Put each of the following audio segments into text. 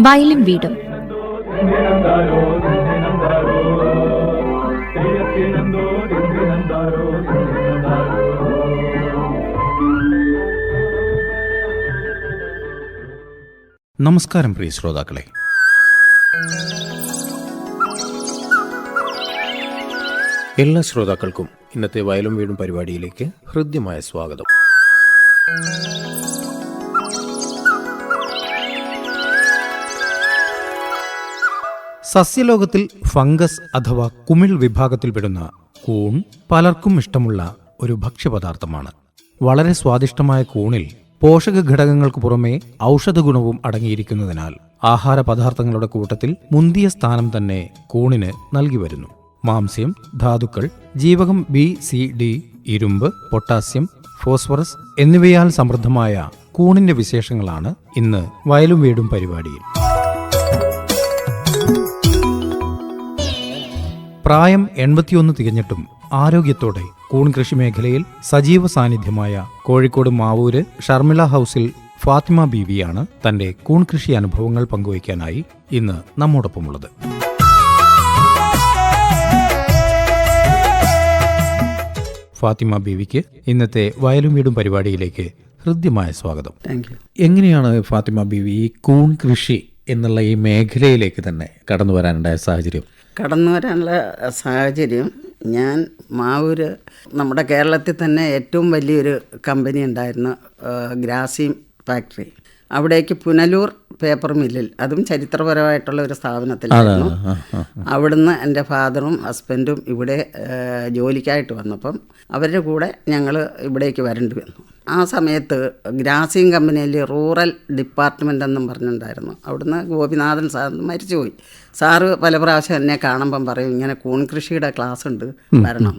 വയലും വീടും. നമസ്കാരം പ്രിയ ശ്രോതാക്കളെ. എല്ലാ ശ്രോതാക്കൾക്കും ഇന്നത്തെ വയലും വീടും പരിപാടിയിലേക്ക് ഹൃദ്യമായ സ്വാഗതം. സസ്യലോകത്തിൽ ഫംഗസ് അഥവാ കുമിൾ വിഭാഗത്തിൽപ്പെടുന്ന കൂൺ പലർക്കും ഇഷ്ടമുള്ള ഒരു ഭക്ഷ്യപദാർത്ഥമാണ്. വളരെ സ്വാദിഷ്ടമായ കൂണിൽ പോഷക ഘടകങ്ങൾക്ക് പുറമെ ഔഷധ ഗുണവും അടങ്ങിയിരിക്കുന്നതിനാൽ ആഹാര പദാർത്ഥങ്ങളുടെ കൂട്ടത്തിൽ മുന്തിയ സ്ഥാനം തന്നെ കൂണിന് നൽകി വരുന്നു. മാംസ്യം ധാതുക്കൾ ജീവകം ബി സി ഡി ഇരുമ്പ് പൊട്ടാസ്യം ഫോസ്ഫറസ് എന്നിവയാൽ സമൃദ്ധമായ കൂണിന്റെ വിശേഷങ്ങളാണ് ഇന്ന് വയലും വീടും പരിപാടിയിൽ. പ്രായം എൺപത്തിയൊന്ന് തികഞ്ഞിട്ടും ആരോഗ്യത്തോടെ കൂൺ കൃഷി മേഖലയിൽ സജീവ സാന്നിധ്യമായ കോഴിക്കോട് മാവൂര് ഷർമിള ഹൗസിൽ ഫാത്തിമ ബീവിയാണ് തന്റെ കൂൺ കൃഷി അനുഭവങ്ങൾ പങ്കുവയ്ക്കാനായി ഇന്ന് നമ്മോടൊപ്പമുള്ളത്. ഫാത്തിമ ബീവിക്ക് ഇന്നത്തെ വയലും വീടും പരിപാടിയിലേക്ക് ഹൃദ്യമായ സ്വാഗതം. എങ്ങനെയാണ് ഫാത്തിമ ബീവി ഈ കൂൺ കൃഷി എന്നുള്ള ഈ മേഖലയിലേക്ക് തന്നെ കടന്നു വരാനുണ്ടായ സാഹചര്യം? കടന്നു വരാനുള്ള സാഹചര്യം ഞാൻ മാവൂര് നമ്മുടെ കേരളത്തിൽ തന്നെ ഏറ്റവും വലിയൊരു കമ്പനി ഉണ്ടായിരുന്നു ഗ്രാസിം ഫാക്ടറി. അവിടേക്ക് പുനലൂർ പേപ്പർ മില്ലിൽ അതും ചരിത്രപരമായിട്ടുള്ള ഒരു സ്ഥാപനത്തിലായിരുന്നു. അവിടുന്ന് എന്റെ ഫാദറും ഹസ്ബൻഡും ഇവിടെ ജോലിക്കായിട്ട് വന്നപ്പം അവരുടെ കൂടെ ഞങ്ങൾ ഇവിടേക്ക് വരേണ്ടി വന്നു. ആ സമയത്ത് ഗ്രാസിം കമ്പനിയിൽ റൂറൽ ഡിപ്പാർട്ട്മെന്റ് എന്നും പറഞ്ഞിട്ടുണ്ടായിരുന്നു. അവിടുന്ന് ഗോപിനാഥൻ സാർ മരിച്ചുപോയി. സാറ് പല പ്രാവശ്യം എന്നെ കാണുമ്പം പറയും ഇങ്ങനെ കൂൺ കൃഷിയുടെ ക്ലാസ് ഉണ്ട് വരണം.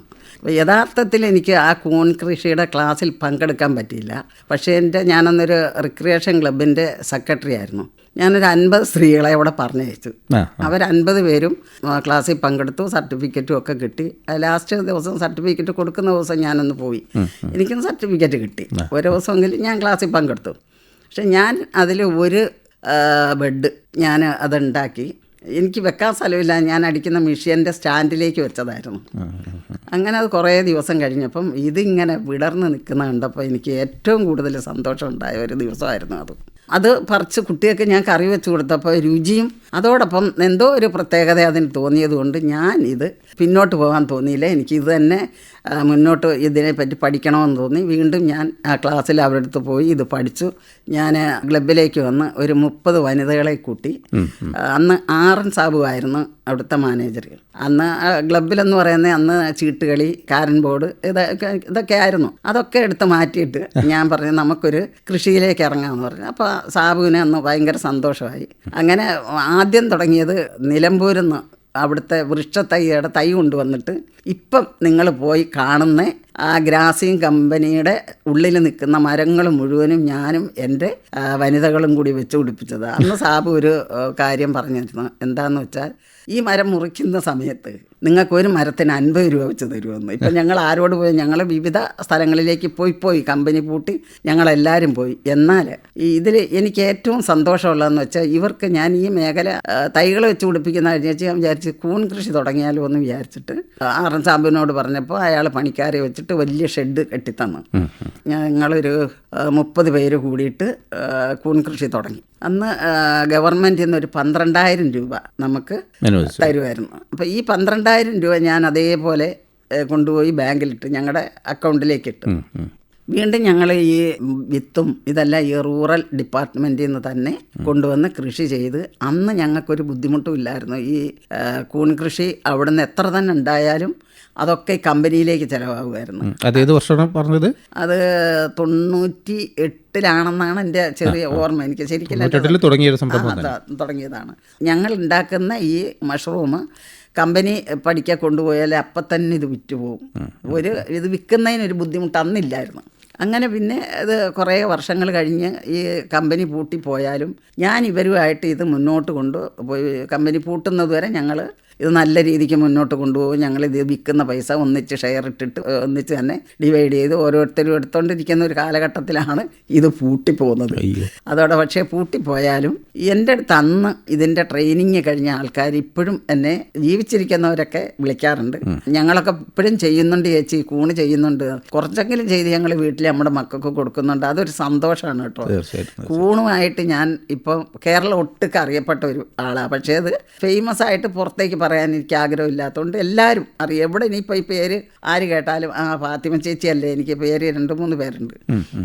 യഥാർത്ഥത്തിൽ എനിക്ക് ആ കൂൺ കൃഷിയുടെ ക്ലാസ്സിൽ പങ്കെടുക്കാൻ പറ്റിയില്ല. പക്ഷേ എന്റെ ഞാനന്നൊരു റിക്രിയേഷൻ ക്ലബിന്റെ സെക്രട്ടറി ആയിരുന്നു. ഞാനൊരു അൻപത് സ്ത്രീകളെ അവിടെ പറഞ്ഞയച്ചു അവരൻപത് പേരും ക്ലാസ്സിൽ പങ്കെടുത്തു സർട്ടിഫിക്കറ്റും ഒക്കെ കിട്ടി. ലാസ്റ്റ് ദിവസം സർട്ടിഫിക്കറ്റ് കൊടുക്കുന്ന ദിവസം ഞാനൊന്ന് പോയി. എനിക്കും സർട്ടിഫിക്കറ്റ് കിട്ടി. ഒരു ദിവസമെങ്കിലും ഞാൻ ക്ലാസ്സിൽ പങ്കെടുത്തു. പക്ഷെ ഞാൻ അതിൽ ഒരു ബെഡ് ഞാൻ അതുണ്ടാക്കി. എനിക്ക് വെക്കാൻ സ്ഥലമില്ല. ഞാൻ അടിക്കുന്ന മെഷീന്റെ സ്റ്റാൻഡിലേക്ക് വെച്ചതായിരുന്നു. അങ്ങനെ അത് കുറേ ദിവസം കഴിഞ്ഞപ്പം ഇതിങ്ങനെ വിടർന്ന് നിൽക്കുന്ന കണ്ടപ്പോൾ എനിക്ക് ഏറ്റവും കൂടുതൽ സന്തോഷം ഉണ്ടായ ഒരു ദിവസമായിരുന്നു അത്. അത് പറിച്ച് കുട്ടികൾക്ക് ഞാൻ കറി വെച്ച് കൊടുത്തപ്പോൾ രുചിയും അതോടൊപ്പം എന്തോ ഒരു പ്രത്യേകത അതിന് തോന്നിയത് കൊണ്ട് ഞാൻ ഇത് പിന്നോട്ട് പോകാൻ തോന്നിയില്ല. എനിക്ക് ഇത് തന്നെ മുന്നോട്ട് ഇതിനെപ്പറ്റി പഠിക്കണമെന്ന് തോന്നി. വീണ്ടും ഞാൻ ആ ക്ലാസ്സിൽ അവരുടെ അടുത്ത് പോയി ഇത് പഠിച്ചു. ഞാൻ ക്ലബിലേക്ക് വന്ന് ഒരു മുപ്പത് വനിതകളെ കൂട്ടി. അന്ന് ആറൻ സാബു ആയിരുന്നു അവിടുത്തെ മാനേജർ. അന്ന് ക്ലബിലെന്ന് പറയുന്നത് അന്ന് ചീട്ടുകളി കാരൻ ബോർഡ് ഇതൊക്കെ ഇതൊക്കെ ആയിരുന്നു. അതൊക്കെ എടുത്ത് മാറ്റിയിട്ട് ഞാൻ പറഞ്ഞു നമുക്കൊരു കൃഷിയിലേക്ക് ഇറങ്ങാമെന്ന് പറഞ്ഞു. അപ്പോൾ സാബുവിന് അന്ന് ഭയങ്കര സന്തോഷമായി. അങ്ങനെ ആദ്യം തുടങ്ങിയത് നിലമ്പൂരിൽ നിന്ന് അവിടുത്തെ വൃക്ഷ തൈയുടെ തൈ കൊണ്ടുവന്നിട്ട് ഇപ്പം നിങ്ങൾ പോയി കാണുന്ന ആ ഗ്രാസിങ് കമ്പനിയുടെ ഉള്ളിൽ നിൽക്കുന്ന മരങ്ങൾ മുഴുവനും ഞാനും എന്റെ വനിതകളും കൂടി വെച്ച് പിടിപ്പിച്ചത് അന്ന് സാബു ഒരു കാര്യം പറഞ്ഞിരുന്നു. എന്താണെന്ന് വെച്ചാൽ ഈ മരം മുറിക്കുന്ന സമയത്ത് നിങ്ങൾക്ക് ഒരു മരത്തിന് അൻപത് രൂപ വെച്ച് തരുമെന്ന്. ഇപ്പം ഞങ്ങൾ ആരോട് പോയി? ഞങ്ങൾ വിവിധ സ്ഥലങ്ങളിലേക്ക് പോയി പോയി. കമ്പനി പൂട്ടി ഞങ്ങളെല്ലാവരും പോയി. എന്നാൽ ഇതിൽ എനിക്ക് ഏറ്റവും സന്തോഷമുള്ളതെന്ന് വെച്ചാൽ ഇവർക്ക് ഞാൻ ഈ മേഖല തൈകൾ വെച്ച് പിടിപ്പിക്കുന്ന കഴിഞ്ഞാൽ ഞാൻ വിചാരിച്ച് കൂൺ കൃഷി തുടങ്ങിയാലോ എന്ന് വിചാരിച്ചിട്ട് ആറൻ സാമ്പിനോട് പറഞ്ഞപ്പോൾ അയാൾ പണിക്കാരെ വെച്ചിട്ട് വലിയ ഷെഡ് കെട്ടിത്തന്നു. ഞങ്ങളൊരു മുപ്പത് പേര് കൂടിയിട്ട് കൂൺ കൃഷി തുടങ്ങി. അന്ന് ഗവൺമെന്റിൽ നിന്ന് ഒരു പന്ത്രണ്ടായിരം രൂപ നമുക്ക്. തരുമായിരുന്നു അപ്പോൾ ഈ പന്ത്രണ്ടായിരം രൂപ ഞാൻ അതേപോലെ കൊണ്ടുപോയി ബാങ്കിലിട്ട് ഞങ്ങളുടെ അക്കൗണ്ടിലേക്ക് ഇട്ടു വീണ്ടും ഞങ്ങൾ ഈ വിത്തും ഇതെല്ലാം ഈ റൂറൽ ഡിപ്പാർട്ട്മെന്റിൽ നിന്ന് തന്നെ കൊണ്ടുവന്ന് കൃഷി ചെയ്ത് അന്ന് ഞങ്ങൾക്കൊരു ബുദ്ധിമുട്ടും ഇല്ലായിരുന്നു ഈ കൂൺ കൃഷി അവിടെ നിന്ന് എത്ര തന്നെ ഉണ്ടായാലും അതൊക്കെ കമ്പനിയിലേക്ക് ചിലവാകുമായിരുന്നു. അതേത് വർഷമാണ് പറഞ്ഞത്? അത് തൊണ്ണൂറ്റി എട്ടിലാണെന്നാണ് എന്റെ ചെറിയ ഓർമ്മ. എനിക്ക് ശരിക്കും തുടങ്ങിയതാണ്. ഞങ്ങൾ ഉണ്ടാക്കുന്ന ഈ മഷ്റൂം കമ്പനി പഠിക്കാൻ കൊണ്ടുപോയാൽ അപ്പം തന്നെ ഇത് വിറ്റുപോകും. ഒരു ഇത് വിൽക്കുന്നതിനൊരു ബുദ്ധിമുട്ട് അന്നില്ലായിരുന്നു. അങ്ങനെ പിന്നെ അത് കുറേ വർഷങ്ങൾ കഴിഞ്ഞ് ഈ കമ്പനി പൂട്ടിപ്പോയാലും ഞാൻ ഇവരുമായിട്ട് ഇത് മുന്നോട്ട് കൊണ്ട് പോയി കമ്പനി പൂട്ടുന്നത് വരെ ഞങ്ങൾ ഇത് നല്ല രീതിക്ക് മുന്നോട്ട് കൊണ്ടുപോകും. ഞങ്ങൾ ഇത് വിൽക്കുന്ന പൈസ ഒന്നിച്ച് ഷെയർ ഇട്ടിട്ട് ഒന്നിച്ച് തന്നെ ഡിവൈഡ് ചെയ്ത് ഓരോരുത്തരും എടുത്തോണ്ടിരിക്കുന്ന ഒരു കാലഘട്ടത്തിലാണ് ഇത് പൂട്ടിപ്പോകുന്നത്. അതോടെ പക്ഷേ പൂട്ടിപ്പോയാലും എന്റെ അടുത്ത് അന്ന് ഇതിന്റെ ട്രെയിനിങ് കഴിഞ്ഞ ആൾക്കാർ ഇപ്പോഴും എന്നെ ജീവിച്ചിരിക്കുന്നവരൊക്കെ വിളിക്കാറുണ്ട്. ഞങ്ങളൊക്കെ ഇപ്പോഴും ചെയ്യുന്നുണ്ട് ചേച്ചി കൂണ് ചെയ്യുന്നുണ്ട്. കുറച്ചെങ്കിലും ചെയ്ത് ഞങ്ങൾ വീട്ടിൽ നമ്മുടെ മക്കൾക്ക് കൊടുക്കുന്നുണ്ട്. അതൊരു സന്തോഷമാണ് കേട്ടോ. കൂണുമായിട്ട് ഞാൻ ഇപ്പം കേരളം ഒട്ടുക്ക് അറിയപ്പെട്ട ഒരു ആളാണ് പക്ഷേ അത് ഫേമസ് ആയിട്ട് പുറത്തേക്ക് പറയാൻ എനിക്ക് ആഗ്രഹമില്ലാത്തതുകൊണ്ട് എല്ലാവരും അറിയാം. എവിടെ ഇനിയിപ്പോൾ ഈ പേര് ആര് കേട്ടാലും ആ ഫാത്തിമ ചേച്ചി അല്ലേ? എനിക്ക് പേര് രണ്ട് മൂന്ന് പേരുണ്ട്.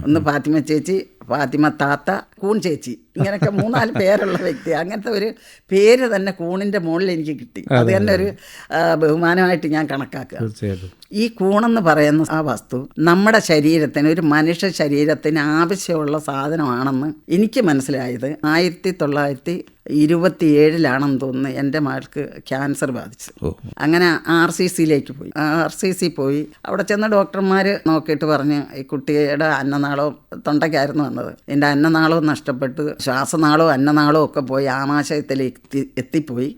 ഒന്ന് ഫാത്തിമ ചേച്ചി ഫാത്തിമ താത്ത കൂൺ ചേച്ചി. ഇങ്ങനെയൊക്കെ മൂന്നാൽ പേരുള്ള വ്യക്തി. അങ്ങനത്തെ ഒരു പേര് തന്നെ കൂണിന്റെ മുകളിൽ എനിക്ക് കിട്ടി. അത് തന്നെ ഒരു ബഹുമാനമായിട്ട് ഞാൻ കണക്കാക്കുക. ഈ കൂണെന്ന് പറയുന്ന ആ വസ്തു നമ്മുടെ ശരീരത്തിന് ഒരു മനുഷ്യ ശരീരത്തിന് ആവശ്യമുള്ള സാധനമാണെന്ന് എനിക്ക് മനസ്സിലായത് ആയിരത്തി തൊള്ളായിരത്തി ഇരുപത്തി ഏഴിലാണെന്ന് തോന്നുന്നു എന്റെ മകൾക്ക് ക്യാൻസർ ബാധിച്ചത്. അങ്ങനെ ആർ സി സിയിലേക്ക് പോയി. ആർ സി സി പോയി. അവിടെ ചെന്ന ഡോക്ടർമാർ നോക്കിയിട്ട് പറഞ്ഞ് ഈ കുട്ടിയുടെ അന്നനാളോ തൊണ്ടയ്ക്കായിരുന്നു വന്നത്. എന്റെ അന്നനാളവും നഷ്ടപ്പെട്ട്. ശ്വാസനാളവും അന്നനാളവും ഒക്കെ പോയി ആമാശയത്തിൽ എത്തി എത്തിപ്പോയി.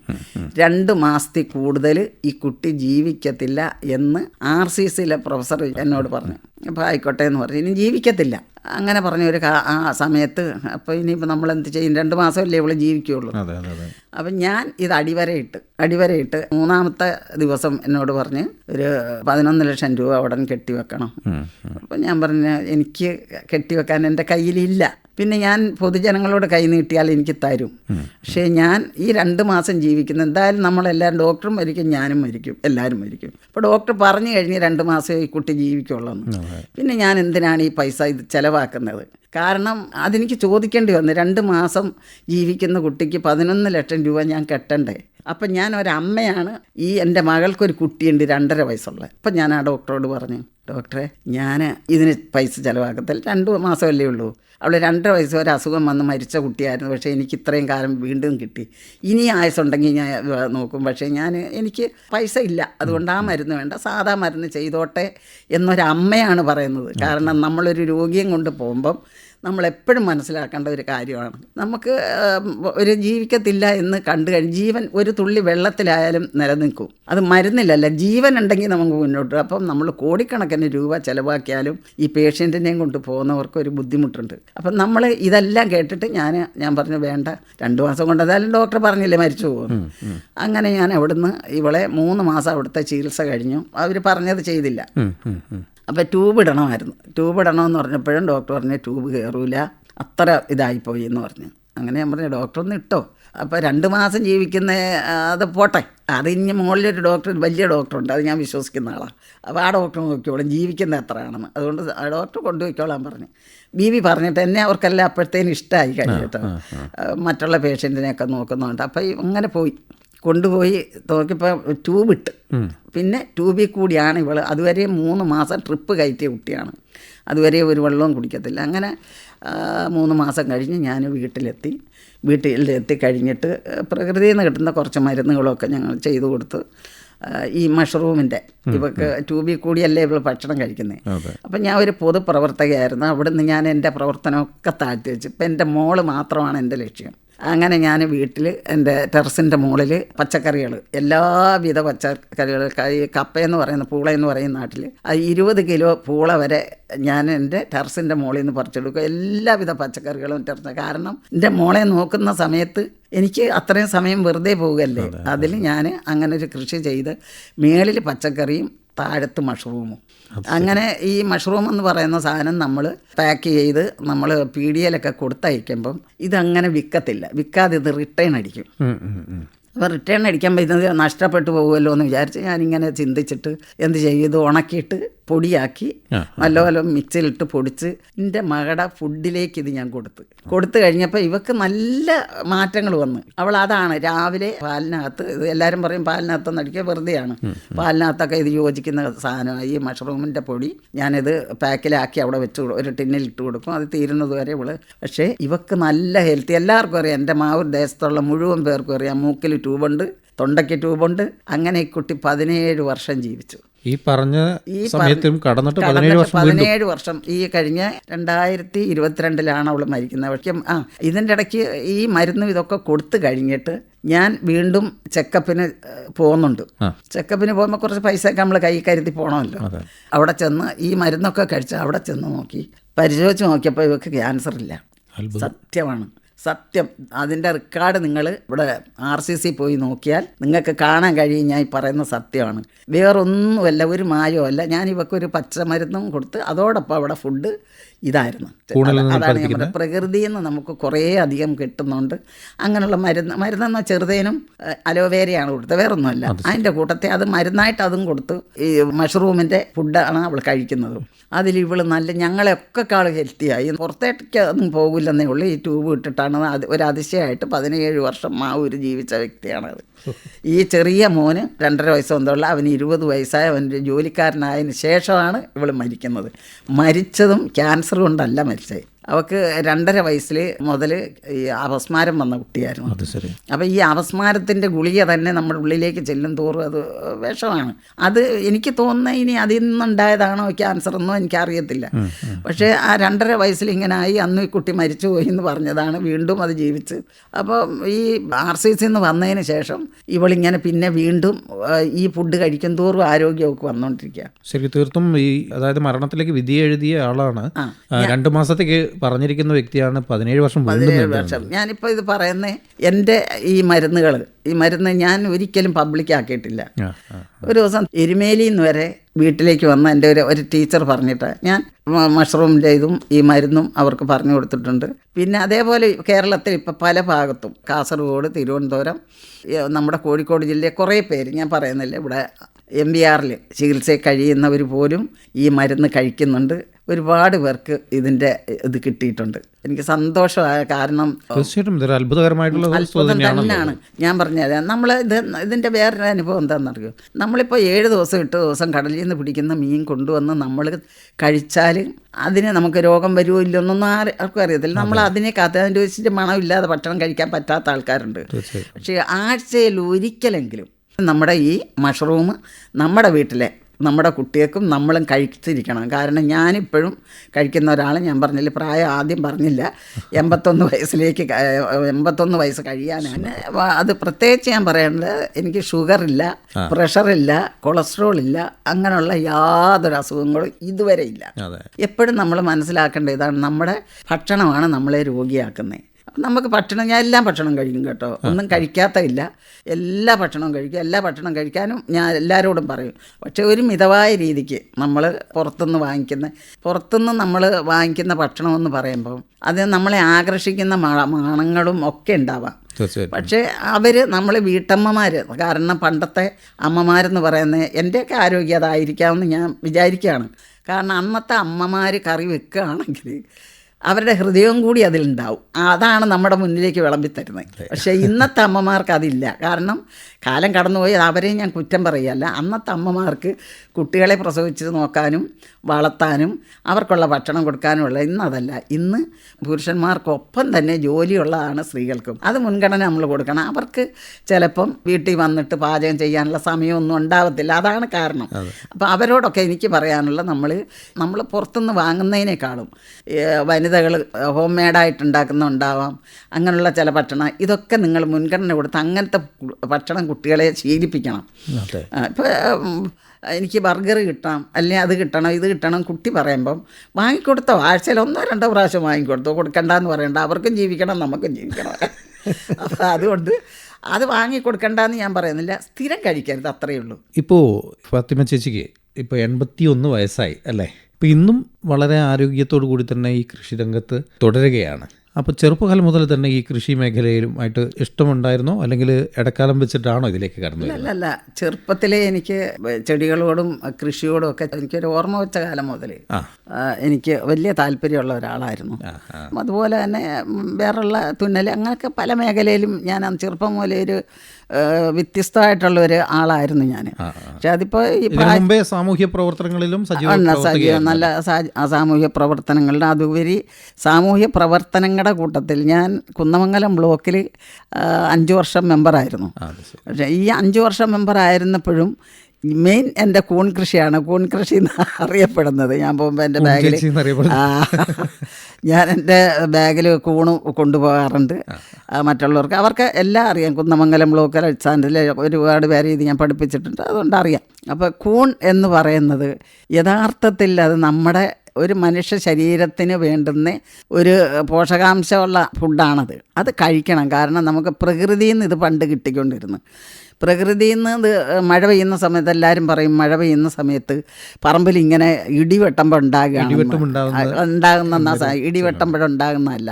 രണ്ട് മാസത്തിൽ കൂടുതൽ ഈ കുട്ടി ജീവിക്കത്തില്ല എന്ന് ആർ സി സിയിലെ പ്രൊഫസർ എന്നോട് പറഞ്ഞു. അപ്പോൾ ആയിക്കോട്ടെ എന്ന് പറഞ്ഞു. ഇനി ജീവിക്കത്തില്ല. അങ്ങനെ പറഞ്ഞ ഒരു ആ സമയത്ത്. അപ്പോൾ ഇനിയിപ്പോൾ നമ്മൾ എന്ത് ചെയ്യും? രണ്ട് മാസമല്ലേ ഇവൾ ജീവിക്കുകയുള്ളൂ അപ്പം ഞാൻ ഇത് അടിവരയിട്ട് അടിവരയിട്ട് മൂന്നാമത്തെ ദിവസം എന്നോട് പറഞ്ഞ് ഒരു പതിനൊന്ന് ലക്ഷം രൂപ ഉടൻ കെട്ടിവെക്കണം. അപ്പം ഞാൻ പറഞ്ഞു എനിക്ക് കെട്ടിവെക്കാൻ എന്റെ കയ്യിലില്ല. പിന്നെ ഞാൻ പൊതുജനങ്ങളോട് കൈനീട്ടിയാൽ എനിക്ക് തരും. പക്ഷേ ഞാൻ ഈ രണ്ട് മാസം ജീവിക്കുന്ന എന്തായാലും നമ്മളെല്ലാവരും ഡോക്ടറും മരിക്കും ഞാനും മരിക്കും എല്ലാവരും മരിക്കും. അപ്പോൾ ഡോക്ടർ പറഞ്ഞു കഴിഞ്ഞ് രണ്ട് മാസം ഈ കുട്ടി ജീവിക്കുള്ളൂ പിന്നെ ഞാൻ എന്തിനാണ് ഈ പൈസ ഇത് ചിലവാക്കുന്നത്? കാരണം അതെനിക്ക് ചോദിക്കേണ്ടി വന്നു. രണ്ട് മാസം ജീവിക്കുന്ന കുട്ടിക്ക് പതിനൊന്ന് ലക്ഷം രൂപ ഞാൻ കെട്ടണ്ടേ? അപ്പം ഞാൻ ഒരമ്മയാണ് ഈ എന്റെ മകൾക്കൊരു കുട്ടിയുണ്ട് രണ്ടര വയസ്സുള്ള. അപ്പം ഞാൻ ആ ഡോക്ടറോട് പറഞ്ഞു ഡോക്ടറെ ഞാൻ ഇതിന് പൈസ ചിലവാക്കത്തില്ല. രണ്ട് മാസമല്ലേ ഉള്ളൂ. അവൾ രണ്ടര വയസ്സ് വരെ അസുഖം വന്ന് മരിച്ച കുട്ടിയായിരുന്നു. പക്ഷേ എനിക്ക് ഇത്രയും കാലം വീണ്ടും കിട്ടി. ഇനി ആയുസുണ്ടെങ്കിൽ ഞാൻ നോക്കും. പക്ഷേ ഞാൻ എനിക്ക് പൈസ ഇല്ല. അതുകൊണ്ട് ആ മരുന്ന് വേണ്ട. സാധാ മരുന്ന് ചെയ്തോട്ടെ എന്നൊരമ്മയാണ് പറയുന്നത്. കാരണം നമ്മളൊരു രോഗിയും കൊണ്ട് പോകുമ്പം നമ്മളെപ്പോഴും മനസ്സിലാക്കേണ്ട ഒരു കാര്യമാണ്. നമുക്ക് ഒരു ജീവിക്കത്തില്ല എന്ന് കണ്ടു കഴിഞ്ഞ് ജീവൻ ഒരു തുള്ളി വെള്ളത്തിലായാലും നിലനിൽക്കും. അത് മരുന്നില്ലല്ല ജീവൻ ഉണ്ടെങ്കിൽ നമുക്ക് മുന്നോട്ട് അപ്പം നമ്മൾ കോടിക്കണക്കിന് രൂപ ചിലവാക്കിയാലും ഈ പേഷ്യന്റിനെയും കൊണ്ട് പോകുന്നവർക്ക് ഒരു ബുദ്ധിമുട്ടുണ്ട്. അപ്പം നമ്മൾ ഇതെല്ലാം കേട്ടിട്ട് ഞാൻ ഞാൻ പറഞ്ഞു വേണ്ട രണ്ട് മാസം കൊണ്ട് അതായാലും ഡോക്ടർ പറഞ്ഞില്ലേ മരിച്ചു പോകും. അങ്ങനെ ഞാൻ അവിടുന്ന് ഇവളെ മൂന്ന് മാസം അവിടുത്തെ ചികിത്സ കഴിഞ്ഞു. അവർ പറഞ്ഞത് ചെയ്തില്ല. അപ്പോൾ ട്യൂബ് ഇടണമായിരുന്നു. ട്യൂബ് ഇടണമെന്ന് പറഞ്ഞപ്പോഴും ഡോക്ടർ പറഞ്ഞു ട്യൂബ് കയറൂല അത്ര ഇതായിപ്പോയി എന്ന് പറഞ്ഞു. അങ്ങനെ ഞാൻ പറഞ്ഞു ഡോക്ടർ ഒന്ന് ഇട്ടോ. അപ്പോൾ രണ്ട് മാസം ജീവിക്കുന്ന അത് പോട്ടെ. അറിഞ്ഞ് മുകളിലൊരു ഡോക്ടർ വലിയ ഡോക്ടറുണ്ട്. അത് ഞാൻ വിശ്വസിക്കുന്ന ആളാണ് അപ്പോൾ ആ ഡോക്ടർ നോക്കിക്കോളും. ജീവിക്കുന്ന എത്രയാണെന്ന് അതുകൊണ്ട് ആ ഡോക്ടർ കൊണ്ടുപോയിക്കോളാൻ പറഞ്ഞു. ബി ബി പറഞ്ഞിട്ട് എന്നെ അവർക്കെല്ലാം അപ്പോഴത്തേനും ഇഷ്ടമായി കഴിഞ്ഞിട്ട് മറ്റുള്ള പേഷ്യന്റിനെയൊക്കെ നോക്കുന്നുണ്ട്. അപ്പോൾ അങ്ങനെ പോയി. കൊണ്ടുപോയി നോക്കിയപ്പോൾ ട്യൂബ് ഇട്ട്. പിന്നെ ട്യൂബിൽ കൂടിയാണ് ഇവൾ അതുവരെ മൂന്ന് മാസം ട്രിപ്പ് കയറ്റിയ കുട്ടിയാണ്. അതുവരെ ഒരു വെള്ളവും കുടിക്കത്തില്ല. അങ്ങനെ മൂന്ന് മാസം കഴിഞ്ഞ് ഞാൻ വീട്ടിലെത്തി. വീട്ടിലെത്തി കഴിഞ്ഞിട്ട് പ്രകൃതിയിൽ നിന്ന് കിട്ടുന്ന കുറച്ച് മരുന്നുകളൊക്കെ ഞങ്ങൾ ചെയ്തു കൊടുത്ത് ഈ മഷ്റൂമിന്റെ ഇവക്ക് ട്യൂബിൽ കൂടിയല്ലേ ഇവൾ ഭക്ഷണം കഴിക്കുന്നത് അപ്പം ഞാൻ ഒരു പൊതുപ്രവർത്തകയായിരുന്നു. അവിടുന്ന് ഞാൻ എന്റെ പ്രവർത്തനമൊക്കെ താഴ്ത്തി വെച്ചു. ഇപ്പം എന്റെ മോൾ മാത്രമാണ് എന്റെ ലക്ഷ്യം. അങ്ങനെ ഞാൻ വീട്ടിൽ എന്റെ ടെറസിന്റെ മുകളിൽ പച്ചക്കറികൾ എല്ലാവിധ പച്ചക്കറികൾ ഈ കപ്പയെന്ന് പറയുന്ന പൂളയെന്ന് പറയുന്ന നാട്ടിൽ ആ ഇരുപത് കിലോ പൂള വരെ ഞാൻ എന്റെ ടെറസിന്റെ മുകളിൽ നിന്ന് പറിച്ചെടുക്കും. എല്ലാവിധ പച്ചക്കറികളും ടെറസ്. കാരണം എന്റെ മോളെ നോക്കുന്ന സമയത്ത് എനിക്ക് അത്രയും സമയം വെറുതെ പോവുകയല്ലേ അതിൽ ഞാൻ അങ്ങനെ ഒരു കൃഷി ചെയ്ത് മേളിൽ പച്ചക്കറിയും താഴത്ത് മഷ്റൂമും അങ്ങനെ ഈ മഷ്റൂം എന്ന് പറയുന്ന സാധനം നമ്മൾ പാക്ക് ചെയ്ത് നമ്മൾ പി ഡി പീഡിയയിലൊക്കെ കൊടുത്തയക്കുമ്പം ഇതങ്ങനെ വിൽക്കത്തില്ല വിൽക്കാതെ ഇത് റിട്ടേൺ അടിക്കും. അപ്പോൾ റിട്ടേൺ അടിക്കാൻ പറ്റുന്നത് നഷ്ടപ്പെട്ടു പോകുമല്ലോ എന്ന് വിചാരിച്ച് ഞാനിങ്ങനെ ചിന്തിച്ചിട്ട് എന്ത് ചെയ്യും? ഇത് ഉണക്കിയിട്ട് പൊടിയാക്കി നല്ലപോലെ മിക്സിയിലിട്ട് പൊടിച്ച് എന്റെ മകളുടെ ഫുഡിലേക്ക് ഇത് ഞാൻ കൊടുത്ത്. കൊടുത്തു കഴിഞ്ഞപ്പോൾ ഇവക്ക് നല്ല മാറ്റങ്ങൾ വന്നു. അവൾ അതാണ് രാവിലെ പാലിനകത്ത് ഇത് എല്ലാവരും പറയും പാലിനകത്ത് നടിക്കുക വെറുതെയാണ്. പാലിനകത്തൊക്കെ ഇത് യോജിക്കുന്ന സാധനമാണ് ഈ മഷ്റൂമിന്റെ പൊടി ഞാനിത് പാക്കിലാക്കി അവിടെ വെച്ച് ഒരു ടിന്നിൽ ഇട്ട് കൊടുക്കും. അത് തീരുന്നത് വരെ ഇവൾ പക്ഷേ ഇവക്ക് നല്ല ഹെൽത്തി എല്ലാവർക്കും അറിയാം എന്റെ മാവൂർ ദേശത്തുള്ള മുഴുവൻ പേർക്കും അറിയാം. മൂക്കിൽ ട്യൂബുണ്ട് തൊണ്ടയ്ക്ക് ട്യൂബുണ്ട് അങ്ങനെ ഈ കുട്ടി പതിനേഴ് വർഷം ജീവിച്ചു. ഈ പറഞ്ഞ ഈ സമയത്തും കടന്നിട്ട് പതിനേഴ് വർഷം പതിനേഴ് വർഷം. ഈ കഴിഞ്ഞ രണ്ടായിരത്തി ഇരുപത്തിരണ്ടിലാണ് അവൾ മരിക്കുന്നത്. പക്ഷേ ആ ഇതിന്റെ ഇടയ്ക്ക് ഈ മരുന്നും ഇതൊക്കെ കൊടുത്തു കഴിഞ്ഞിട്ട് ഞാൻ വീണ്ടും ചെക്കപ്പിന് പോകുന്നുണ്ട്. ചെക്കപ്പിന് പോകുമ്പോൾ കുറച്ച് പൈസയൊക്കെ നമ്മൾ കൈ കരുതി പോകണമല്ലോ അവിടെ ചെന്ന് ഈ മരുന്നൊക്കെ കഴിച്ച് അവിടെ ചെന്ന് നോക്കി. പരിശോധിച്ച് നോക്കിയപ്പോൾ ഇവർക്ക് ക്യാൻസർ ഇല്ല. സത്യമാണ്. സത്യം. അതിന്റെ റെക്കോർഡ് നിങ്ങൾ ഇവിടെ ആർ സി സി പോയി നോക്കിയാൽ നിങ്ങൾക്ക് കാണാൻ കഴിയും ഞാൻ ഈ പറയുന്ന സത്യമാണ്. വേറൊന്നുമല്ല ഒരു മായമല്ല ഞാൻ ഇവക്കൊരു പച്ചമരുന്നും കൊടുത്ത് അതോടൊപ്പം അവിടെ ഫുഡ് ഇതായിരുന്നു. അതാണ് ഞാൻ പ്രകൃതിയിൽ നിന്ന് നമുക്ക് കുറേ അധികം കിട്ടുന്നുണ്ട്. അങ്ങനെയുള്ള മരുന്ന് മരുന്നെന്ന ചെറുതേനും അലോവേരയാണ് കൊടുത്തത്. വേറൊന്നുമല്ല. അതിന്റെ കൂട്ടത്തെ അത് മരുന്നായിട്ട് അതും കൊടുത്തു ഈ മഷ്റൂമിന്റെ ഫുഡാണ് അവൾ കഴിക്കുന്നത്. അതിൽ ഇവൾ നല്ല ഞങ്ങളെയൊക്കെ കാൾ ഹെൽത്തിയായി. പുറത്തേക്ക് ഒന്നും പോകില്ലെന്നേ ഉള്ളൂ. ഈ ട്യൂബ് ഇട്ടിട്ടാണ് അത് ഒരു അതിശയമായിട്ട് പതിനേഴ് വർഷം മാവൂര് ജീവിച്ച വ്യക്തിയാണത്. ഈ ചെറിയ മോന് രണ്ടര വയസ്സ് വന്നുള്ള അവന് ഇരുപത് വയസ്സായ അവന്റെ ജോലിക്കാരനായതിന് ശേഷമാണ് ഇവൾ മരിക്കുന്നത്. മരിച്ചതും ക്യാൻസർ കൊണ്ടല്ല മരിച്ചത്. അവൾക്ക് രണ്ടര വയസ്സിൽ മുതൽ ഈ അപസ്മാരം വന്ന കുട്ടിയായിരുന്നു. അത് ശരി. അപ്പോൾ ഈ അപസ്മാരത്തിന്റെ ഗുളിക തന്നെ നമ്മുടെ ഉള്ളിലേക്ക് ചെല്ലും തോറും അത് വിഷമാണ്. അത് എനിക്ക് തോന്നുന്ന ഇനി അതിൽ നിന്നുണ്ടായതാണോ ക്യാൻസർ എന്നോ എനിക്കറിയത്തില്ല. പക്ഷേ ആ രണ്ടര വയസ്സിൽ ഇങ്ങനെ ആയി അന്ന് ഈ കുട്ടി മരിച്ചു പോയി എന്ന് പറഞ്ഞതാണ്. വീണ്ടും അത് ജീവിച്ച്. അപ്പോൾ ഈ ആർ സി സിന്ന് വന്നതിന് ശേഷം ഇവളിങ്ങനെ പിന്നെ വീണ്ടും ഈ ഫുഡ് കഴിക്കും തോറും ആരോഗ്യമൊക്കെ വന്നുകൊണ്ടിരിക്കുക ശരി തീർത്തും ഈ അതായത് മരണത്തിലേക്ക് വിധി എഴുതിയ ആളാണ്. രണ്ട് രണ്ടു മാസത്തേക്ക് പറഞ്ഞിരിക്കുന്ന വ്യക്തിയാണ് പതിനേഴ് വർഷം പതിനേഴ് വർഷം. ഞാനിപ്പോൾ ഇത് പറയുന്നത് എന്റെ ഈ മരുന്നുകൾ ഈ മരുന്ന് ഞാൻ ഒരിക്കലും പബ്ലിക് ആക്കിയിട്ടില്ല. ആ, ആ. ഒരു ദിവസം എരുമേലിയിൽ നിന്ന് വരെ വീട്ടിലേക്ക് വന്ന എന്റെ ഒരു ഒരു ടീച്ചർ പറഞ്ഞിട്ട് ഞാൻ മഷ്റൂമിന്റെ ഇതും ഈ മരുന്നും അവർക്ക് പറഞ്ഞു കൊടുത്തിട്ടുണ്ട്. പിന്നെ അതേപോലെ കേരളത്തിൽ ഇപ്പോൾ പല ഭാഗത്തും കാസർഗോഡ് തിരുവനന്തപുരം നമ്മുടെ കോഴിക്കോട് ജില്ലയിൽ കുറേ പേര് ഞാൻ പറയുന്നില്ല ഇവിടെ എം ബി ആറിൽ ചികിത്സയിൽ കഴിയുന്നവർ പോലും ഈ മരുന്ന് കഴിക്കുന്നുണ്ട്. ഒരുപാട് പേർക്ക് ഇതിന്റെ ഇത് കിട്ടിയിട്ടുണ്ട്. എനിക്ക് സന്തോഷമായ കാരണം തീർച്ചയായിട്ടും ഇതൊരു അത്ഭുതകരമായിട്ടുള്ള അത്ഭുതം തന്നെയാണ്. ഞാൻ പറഞ്ഞത് നമ്മൾ ഇത് ഇതിന്റെ വേറൊരു അനുഭവം എന്താണെന്നറിയോ? നമ്മളിപ്പോൾ ഏഴ് ദിവസം എട്ട് ദിവസം കടലിൽ നിന്ന് പിടിക്കുന്ന മീൻ കൊണ്ടുവന്ന് നമ്മൾ കഴിച്ചാൽ അതിന് നമുക്ക് രോഗം വരുമോ ഇല്ലയോ എന്നൊന്നും ആർക്കും അറിയത്തില്ല. നമ്മൾ അതിനെ കാത്ത് അതിന്റെ വെച്ചിട്ട് മണമില്ലാതെ ഭക്ഷണം കഴിക്കാൻ പറ്റാത്ത ആൾക്കാരുണ്ട്. പക്ഷേ ആഴ്ചയിൽ ഒരിക്കലെങ്കിലും നമ്മുടെ ഈ മഷ്റൂം നമ്മുടെ വീട്ടിലെ നമ്മുടെ കുട്ടികൾക്കും നമ്മളും കഴിച്ചിരിക്കണം. കാരണം ഞാനിപ്പോഴും കഴിക്കുന്ന ഒരാൾ ഞാൻ പറഞ്ഞില്ല പ്രായം ആദ്യം പറഞ്ഞില്ല. എൺപത്തൊന്ന് വയസ്സിലേക്ക് എൺപത്തൊന്ന് വയസ്സ് കഴിയാനാണ്. അത് പ്രത്യേകിച്ച് ഞാൻ പറയേണ്ടത് എനിക്ക് ഷുഗർ ഇല്ല പ്രഷർ ഇല്ല കൊളസ്ട്രോൾ ഇല്ല അങ്ങനെയുള്ള യാതൊരു അസുഖങ്ങളും ഇതുവരെ ഇല്ല. എപ്പോഴും നമ്മൾ മനസ്സിലാക്കേണ്ട ഇതാണ് നമ്മുടെ ഭക്ഷണമാണ് നമ്മളെ രോഗിയാക്കുന്നത് നമുക്ക് ഭക്ഷണം ഞാൻ എല്ലാ ഭക്ഷണം കഴിക്കും കേട്ടോ. ഒന്നും കഴിക്കാത്ത ഇല്ല. എല്ലാ ഭക്ഷണവും കഴിക്കും. എല്ലാ ഭക്ഷണം കഴിക്കാനും ഞാൻ എല്ലാവരോടും പറയും. പക്ഷേ ഒരു മിതവായ രീതിക്ക് നമ്മൾ പുറത്തുനിന്ന് വാങ്ങിക്കുന്ന പുറത്തുനിന്ന് നമ്മൾ വാങ്ങിക്കുന്ന ഭക്ഷണം എന്ന് പറയുമ്പോൾ അത് നമ്മളെ ആകർഷിക്കുന്ന മണ- മണങ്ങളും ഒക്കെ ഉണ്ടാവാം. പക്ഷേ അവർ നമ്മൾ വീട്ടമ്മമാർ കാരണം പണ്ടത്തെ അമ്മമാരെന്ന് പറയുന്നത് എന്റെയൊക്കെ ആരോഗ്യം അതായിരിക്കാമെന്ന് ഞാൻ വിചാരിക്കുകയാണ്. കാരണം അന്നത്തെ അമ്മമാർ കറി വെക്കുകയാണെങ്കിൽ അവരുടെ ഹൃദയവും കൂടി അതിലുണ്ടാവും. അതാണ് നമ്മുടെ മുന്നിലേക്ക് വിളമ്പിത്തരുന്നത്. പക്ഷേ ഇന്നത്തെ അമ്മമാർക്ക് അതില്ല. കാരണം കാലം കടന്നുപോയി അവരെയും ഞാൻ കുറ്റം പറയുകയല്ല. അന്നത്തെ അമ്മമാർക്ക് കുട്ടികളെ പ്രസവിച്ച് നോക്കാനും വളർത്താനും അവർക്കുള്ള ഭക്ഷണം കൊടുക്കാനുമുള്ള ഇന്നതല്ല. ഇന്ന് പുരുഷന്മാർക്കൊപ്പം തന്നെ ജോലിയുള്ളതാണ് സ്ത്രീകൾക്കും. അത് മുൻഗണന നമ്മൾ കൊടുക്കണം. അവർക്ക് ചിലപ്പം വീട്ടിൽ വന്നിട്ട് പാചകം ചെയ്യാനുള്ള സമയമൊന്നും ഉണ്ടാവത്തില്ല. അതാണ് കാരണം. അപ്പോൾ അവരോടൊക്കെ എനിക്ക് പറയാനുള്ള നമ്മൾ നമ്മൾ പുറത്തുനിന്ന് വാങ്ങുന്നതിനേക്കാളും വനിതകൾ ഹോം മെയ്ഡായിട്ട് അങ്ങനെയുള്ള ചില ഭക്ഷണം ഇതൊക്കെ നിങ്ങൾ മുൻഗണന കൊടുത്ത് അങ്ങനത്തെ ഭക്ഷണം കുട്ടികളെ ശീലിപ്പിക്കണം. ഇപ്പം എനിക്ക് ബർഗർ കിട്ടണം അല്ലെങ്കിൽ അത് കിട്ടണം ഇത് കിട്ടണം കുട്ടി പറയുമ്പം വാങ്ങിക്കൊടുത്തോ ആഴ്ചയിൽ ഒന്നോ രണ്ടോ പ്രാവശ്യം വാങ്ങിക്കൊടുത്തോ. കൊടുക്കണ്ടെന്ന് പറയണ്ട അവർക്കും ജീവിക്കണം നമുക്കും ജീവിക്കണം. അപ്പോൾ അതുകൊണ്ട് അത് വാങ്ങിക്കൊടുക്കണ്ടെന്ന് ഞാൻ പറയുന്നില്ല. സ്ഥിരം കഴിക്കരുത് അത്രയേ ഉള്ളൂ. ഇപ്പോൾ ഫാത്തിമ ചേച്ചിക്ക് ഇപ്പോൾ എൺപത്തി ഒന്ന് വയസ്സായി അല്ലേ? ഇപ്പോൾ ഇന്നും വളരെ ആരോഗ്യത്തോടു കൂടി തന്നെ ഈ കൃഷിരംഗത്ത് തുടരുകയാണ്. അപ്പോൾ ചെറുപ്പകാലം മുതൽ തന്നെ ഈ കൃഷി മേഖലയിലുമായിട്ട് ഇഷ്ടമുണ്ടായിരുന്നോ? അല്ലെങ്കിൽ ഇടക്കാലം വെച്ചിട്ടാണോ ഇതിലേക്ക് കടന്നത് അല്ല അല്ല ചെറുപ്പത്തിലേ എനിക്ക് ചെടികളോടും കൃഷിയോടും ഒക്കെ എനിക്കൊരു ഓർമ്മ വെച്ച കാലം മുതൽ എനിക്ക് വലിയ താല്പര്യമുള്ള ഒരാളായിരുന്നു. അതുപോലെ തന്നെ വേറുള്ള തുന്നൽ അങ്ങനെയൊക്കെ പല മേഖലയിലും ഞാൻ ചെറുപ്പം മുതലേ ഒരു വ്യത്യസ്തമായിട്ടുള്ള ഒരു ആളായിരുന്നു ഞാൻ പക്ഷെ അതിപ്പോൾ ഈ മുമ്പേ സാമൂഹ്യ പ്രവർത്തനങ്ങളിലും സജീവ. നല്ല സാമൂഹ്യ പ്രവർത്തനങ്ങളുടെ അതുപരി സാമൂഹ്യ പ്രവർത്തനങ്ങളുടെ കൂട്ടത്തിൽ ഞാൻ കുന്നമംഗലം ബ്ലോക്കിൽ അഞ്ച് വർഷം മെമ്പറായിരുന്നു. പക്ഷേ ഈ അഞ്ച് വർഷം മെമ്പറായിരുന്നപ്പോഴും മെയിൻ എന്റെ കൂൺ കൃഷിയാണ്. കൂൺ കൃഷി എന്ന് അറിയപ്പെടുന്നത്. ഞാൻ പോകുമ്പോൾ എന്റെ ബാഗിൽ ഞാൻ എന്റെ ബാഗിൽ കൂണ് കൊണ്ടുപോകാറുണ്ട്. മറ്റുള്ളവർക്ക് അവർക്ക് എല്ലാം അറിയാം. കുന്നമംഗലം ബ്ലോക്ക് അടിസ്ഥാനത്തിൽ ഒരുപാട് പേര് ഇത് ഞാൻ പഠിപ്പിച്ചിട്ടുണ്ട്. അതുകൊണ്ട് അറിയാം. അപ്പോൾ കൂൺ എന്ന് പറയുന്നത് യഥാർത്ഥത്തിൽ അത് നമ്മുടെ ഒരു മനുഷ്യ ശരീരത്തിന് വേണ്ടുന്ന ഒരു പോഷകാംശമുള്ള ഫുഡാണത്. അത് കഴിക്കണം. കാരണം നമുക്ക് പ്രകൃതിയിൽ നിന്ന് ഇത് പണ്ട് കിട്ടിക്കൊണ്ടിരുന്നു. പ്രകൃതിയിൽ നിന്ന് ഇത് മഴ പെയ്യുന്ന സമയത്ത് എല്ലാവരും പറയും മഴ പെയ്യുന്ന സമയത്ത് പറമ്പിൽ ഇങ്ങനെ ഇടിവെട്ടുമ്പോൾ ഇടിവെട്ടും ഉണ്ടാകുകയാണ് ഉണ്ടാകുന്ന ഇടിവെട്ടമ്പുണ്ടാകുന്നതല്ല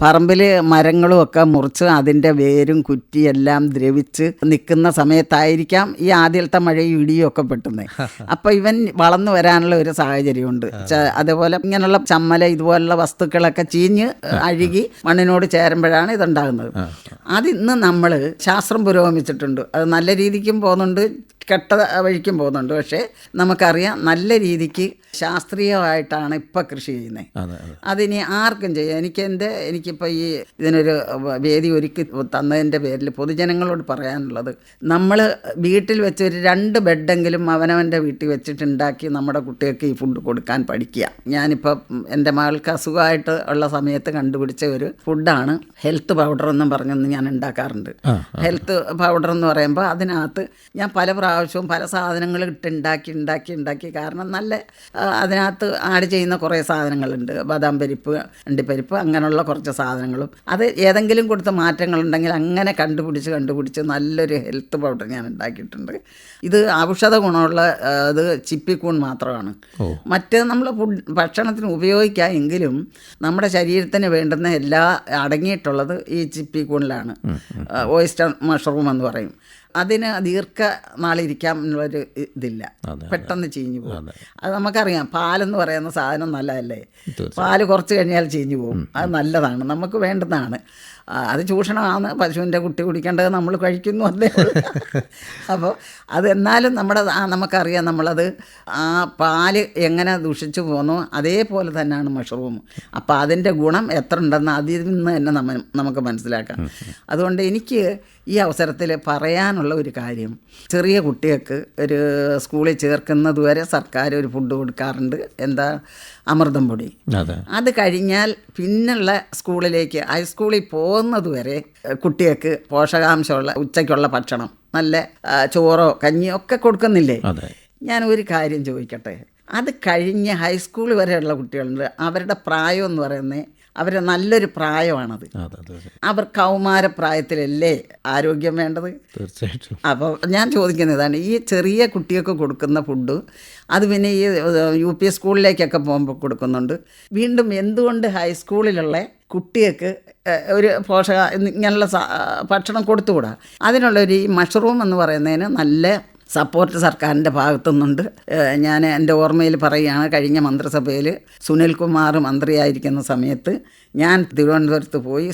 പറമ്പിൽ മരങ്ങളും ഒക്കെ മുറിച്ച് അതിന്റെ വേരും കുറ്റിയെല്ലാം ദ്രവിച്ച് നിൽക്കുന്ന സമയത്തായിരിക്കാം ഈ ആദ്യത്തെ മഴയും ഇടിയും ഒക്കെ പെട്ടുന്നത്. അപ്പോൾ ഇവൻ വളർന്നു വരാനുള്ള ഒരു സാഹചര്യമുണ്ട്. അതേപോലെ ഇങ്ങനെയുള്ള ചമ്മല ഇതുപോലുള്ള വസ്തുക്കളൊക്കെ ചീഞ്ഞ് അഴുകി മണ്ണിനോട് ചേരുമ്പോഴാണ് ഇതുണ്ടാകുന്നത്. അതിന്ന് നമ്മൾ ശാസ്ത്രം പുരോഗമിച്ചിട്ടുണ്ട്. അത് നല്ല രീതിക്കും പോകുന്നുണ്ട് കെട്ട വഴിക്കും പോകുന്നുണ്ട്. പക്ഷേ നമുക്കറിയാം നല്ല രീതിക്ക് ശാസ്ത്രീയമായിട്ടാണ് ഇപ്പം കൃഷി ചെയ്യുന്നത്. അതെ അതെ. അതിനി ആർക്കും ചെയ്യാം. എനിക്ക് എന്റെ എനിക്കിപ്പോൾ ഈ ഇതിനൊരു വേദി ഒരുക്കി തന്നതിന്റെ പേരിൽ പൊതുജനങ്ങളോട് പറയാനുള്ളത് നമ്മൾ വീട്ടിൽ വെച്ച് ഒരു രണ്ട് ബെഡെങ്കിലും അവനവന്റെ വീട്ടിൽ വെച്ചിട്ടുണ്ടാക്കി നമ്മുടെ കുട്ടികൾക്ക് ഈ ഫുഡ് കൊടുക്കാൻ പഠിക്കുക. ഞാനിപ്പോൾ എന്റെ മകൾക്ക് അസുഖമായിട്ട് ഉള്ള സമയത്ത് കണ്ടുപിടിച്ച ഒരു ഫുഡാണ് ഹെൽത്ത് പൗഡർ എന്നും പറഞ്ഞൊന്ന് ഞാൻ ഉണ്ടാക്കാറുണ്ട്. ഹെൽത്ത് പൗഡർ എന്ന് പറയുമ്പോൾ അതിനകത്ത് ഞാൻ പല പ്രാവശ്യവും പല സാധനങ്ങൾ ഇട്ട് ഉണ്ടാക്കി ഉണ്ടാക്കി. ഉണ്ടാക്കി കാരണം നല്ല അതിനകത്ത് ആഡ് ചെയ്യുന്ന കുറേ സാധനങ്ങളുണ്ട്. ബദാം പരിപ്പ് അണ്ടിപ്പരിപ്പ് അങ്ങനെയുള്ള കുറച്ച് സാധനങ്ങളും. അത് ഏതെങ്കിലും കൊടുത്ത മാറ്റങ്ങളുണ്ടെങ്കിൽ അങ്ങനെ കണ്ടുപിടിച്ച് കണ്ടുപിടിച്ച് നല്ലൊരു ഹെൽത്ത് പൗഡർ ഞാൻ ഉണ്ടാക്കിയിട്ടുണ്ട്. ഇത് ഔഷധ ഗുണമുള്ള അത് ഇത് ചിപ്പിക്കൂൺ മാത്രമാണ്. മറ്റ് നമ്മൾ ഫുഡ് ഭക്ഷണത്തിന് ഉപയോഗിക്കാം എങ്കിലും നമ്മുടെ ശരീരത്തിന് വേണ്ടുന്ന എല്ലാ അടങ്ങിയിട്ടുള്ളത് ഈ ചിപ്പിക്കൂണിലാണ്. ഓയിസ്റ്റർ മഷ്റൂം എന്ന് പറയും. അതിന് ദീർഘ നാളിരിക്കാം എന്നുള്ളൊരു ഇതില്ല. പെട്ടെന്ന് ചീഞ്ഞു പോകും. അത്. നമുക്കറിയാം. പാലെന്ന് പറയുന്ന സാധനം നല്ലതല്ലേ? പാൽ കുറച്ച് കഴിഞ്ഞാൽ ചീഞ്ഞു പോകും. അത് നല്ലതാണ്. നമുക്ക് വേണ്ടുന്നതാണ്. ആ, അത് ചൂഷണമാണ്. പശുവിന്റെ കുട്ടി കുടിക്കേണ്ടത് നമ്മൾ കഴിക്കുന്നു അല്ലേ? അപ്പോൾ അതെന്നാലും നമ്മുടെ നമുക്കറിയാം നമ്മളത് ആ പാൽ എങ്ങനെ ദുഷിച്ചു പോന്നോ. അതേപോലെ തന്നെയാണ് മഷ്റൂം അപ്പോൾ അതിന്റെ ഗുണം എത്ര ഉണ്ടെന്ന് അതിൽ നിന്ന് തന്നെ നമ്മ നമുക്ക് മനസ്സിലാക്കാം. അതുകൊണ്ട് എനിക്ക് ഈ അവസരത്തിൽ പറയാനുള്ള ഒരു കാര്യം ചെറിയ കുട്ടികൾക്ക് ഒരു സ്കൂളിൽ ചേർക്കുന്നത് വരെ സർക്കാർ ഒരു ഫുഡ് കൊടുക്കാറുണ്ട്. എന്താ അമൃതം പൊടി. അതെ. കഴിഞ്ഞാൽ പിന്നുള്ള സ്കൂളിലേക്ക് ഹൈസ്കൂളിൽ പോകുന്നത് വരെ കുട്ടികൾക്ക് പോഷകാംശമുള്ള ഉച്ചയ്ക്കുള്ള ഭക്ഷണം നല്ല ചോറോ കഞ്ഞിയോ ഒക്കെ കൊടുക്കുന്നില്ലേ? ഞാൻ ഒരു കാര്യം ചോദിക്കട്ടെ? അത് കഴിഞ്ഞ് ഹൈസ്കൂൾ വരെയുള്ള കുട്ടികളുണ്ട് അവരുടെ പ്രായം എന്ന് പറയുന്നത് അവരുടെ നല്ലൊരു പ്രായമാണത്. അവർ കൗമാരപ്രായത്തിലല്ലേ ആരോഗ്യം വേണ്ടത്? തീർച്ചയായിട്ടും. അപ്പോൾ ഞാൻ ചോദിക്കുന്നതാണ് ഈ ചെറിയ കുട്ടിയൊക്കെ കൊടുക്കുന്ന ഫുഡ് അത് പിന്നെ ഈ യു പി സ്കൂളിലേക്കൊക്കെ പോകുമ്പോൾ കൊടുക്കുന്നുണ്ട്. വീണ്ടും എന്തുകൊണ്ട് ഹൈസ്കൂളിലുള്ള കുട്ടികൾക്ക് ഒരു പോഷക ഇങ്ങനെയുള്ള ഭക്ഷണം കൊടുത്തുകൂടാ? അതിനുള്ളൊരു ഈ മഷ്റൂം എന്ന് പറയുന്നതിന് നല്ല സപ്പോർട്ട് സർക്കാരിന്റെ ഭാഗത്തുനിന്നുണ്ട്. ഞാൻ എന്റെ ഓർമ്മയിൽ പറയുകയാണ് കഴിഞ്ഞ മന്ത്രിസഭയിൽ സുനിൽകുമാർ മന്ത്രിയായിരിക്കുന്ന സമയത്ത് ഞാൻ തിരുവനന്തപുരത്ത് പോയി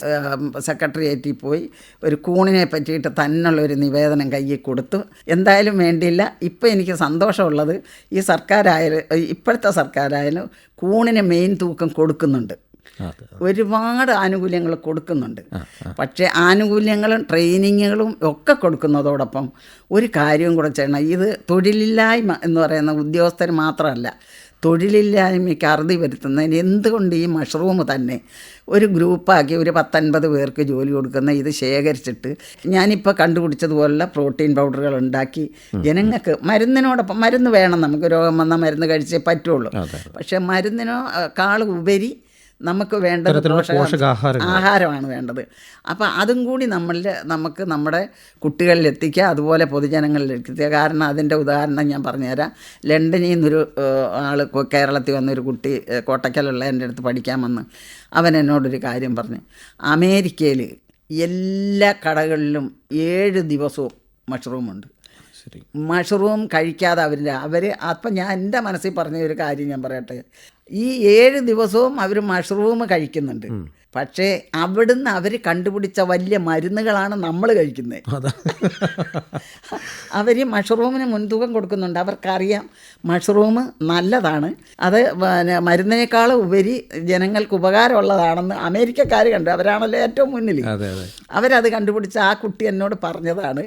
സെക്രട്ടേറിയറ്റിൽ പോയി ഒരു കൂണിനെ പറ്റിയിട്ട് തന്നുള്ള ഒരു നിവേദനം കയ്യിൽ കൊടുത്തു. എന്തായാലും വേണ്ടിയില്ല. ഇപ്പം എനിക്ക് സന്തോഷമുള്ളത് ഈ സർക്കാരായാലും ഇപ്പോഴത്തെ സർക്കാരായാലും കൂണിന് മെയിൻ തൂക്കം കൊടുക്കുന്നുണ്ട്. ഒരുപാട് ആനുകൂല്യങ്ങൾ കൊടുക്കുന്നുണ്ട്. പക്ഷേ ആനുകൂല്യങ്ങളും ട്രെയിനിങ്ങുകളും ഒക്കെ കൊടുക്കുന്നതോടൊപ്പം ഒരു കാര്യവും കൂടെ ചെയ്യണം. ഇത് തൊഴിലില്ലായ്മ എന്ന് പറയുന്ന ഉദ്യോഗസ്ഥർ മാത്രമല്ല തൊഴിലില്ലായ്മയ്ക്ക് അറുതി വരുത്തുന്നതിന് എന്തുകൊണ്ട് ഈ മഷ്റൂം തന്നെ ഒരു ഗ്രൂപ്പാക്കി ഒരു പത്തൊൻപത് പേർക്ക് ജോലി കൊടുക്കുന്ന ഇത് ശേഖരിച്ചിട്ട് ഞാനിപ്പോൾ കണ്ടുപിടിച്ചതുപോലുള്ള പ്രോട്ടീൻ പൗഡറുകൾ ഉണ്ടാക്കി ജനങ്ങൾക്ക് മരുന്നിനോടൊപ്പം മരുന്ന് വേണം നമുക്ക് രോഗം വന്നാൽ മരുന്ന് കഴിച്ചേ പറ്റുള്ളൂ. പക്ഷേ മരുന്നിനോ കാൾ ഉപരി നമുക്ക് വേണ്ടത് ആഹാരമാണ് വേണ്ടത്. അപ്പോൾ അതും കൂടി നമ്മളിൽ നമുക്ക് നമ്മുടെ കുട്ടികളിൽ എത്തിക്കുക അതുപോലെ പൊതുജനങ്ങളിൽ എത്തിക്കുക. കാരണം അതിന്റെ ഉദാഹരണം ഞാൻ പറഞ്ഞുതരാം. ലണ്ടനിൽ നിന്നൊരു ആൾ കേരളത്തിൽ വന്നൊരു കുട്ടി കോട്ടയ്ക്കലുള്ള എന്റെ അടുത്ത് പഠിക്കാൻ വന്ന് അവൻ എന്നോടൊരു കാര്യം പറഞ്ഞു. അമേരിക്കയിൽ എല്ലാ കടകളിലും ഏഴ് ദിവസവും മഷ്റൂമുണ്ട്. ശരി. മഷ്റൂം കഴിക്കാതെ അവരിന്റെ അവർ അപ്പം ഞാൻ എന്റെ മനസ്സിൽ പറഞ്ഞ ഒരു കാര്യം ഞാൻ പറയട്ടെ. ഈ ഏഴ് ദിവസവും അവർ മഷ്റൂം കഴിക്കുന്നുണ്ട്. പക്ഷേ അവിടുന്ന് അവർ കണ്ടുപിടിച്ച വലിയ മരുന്നുകളാണ് നമ്മൾ കഴിക്കുന്നത്. അവർ മഷ്റൂമിന് മുൻതൂക്കം കൊടുക്കുന്നുണ്ട്. അവർക്കറിയാം മഷ്റൂം നല്ലതാണ്. അത് പിന്നെ മരുന്നിനേക്കാൾ ഉപരി ജനങ്ങൾക്ക് ഉപകാരമുള്ളതാണെന്ന് അമേരിക്കക്കാർ കണ്ടു. അവരാണല്ലോ ഏറ്റവും മുന്നിൽ അവരത് കണ്ടുപിടിച്ച ആ കുട്ടി എന്നോട് പറഞ്ഞതാണ്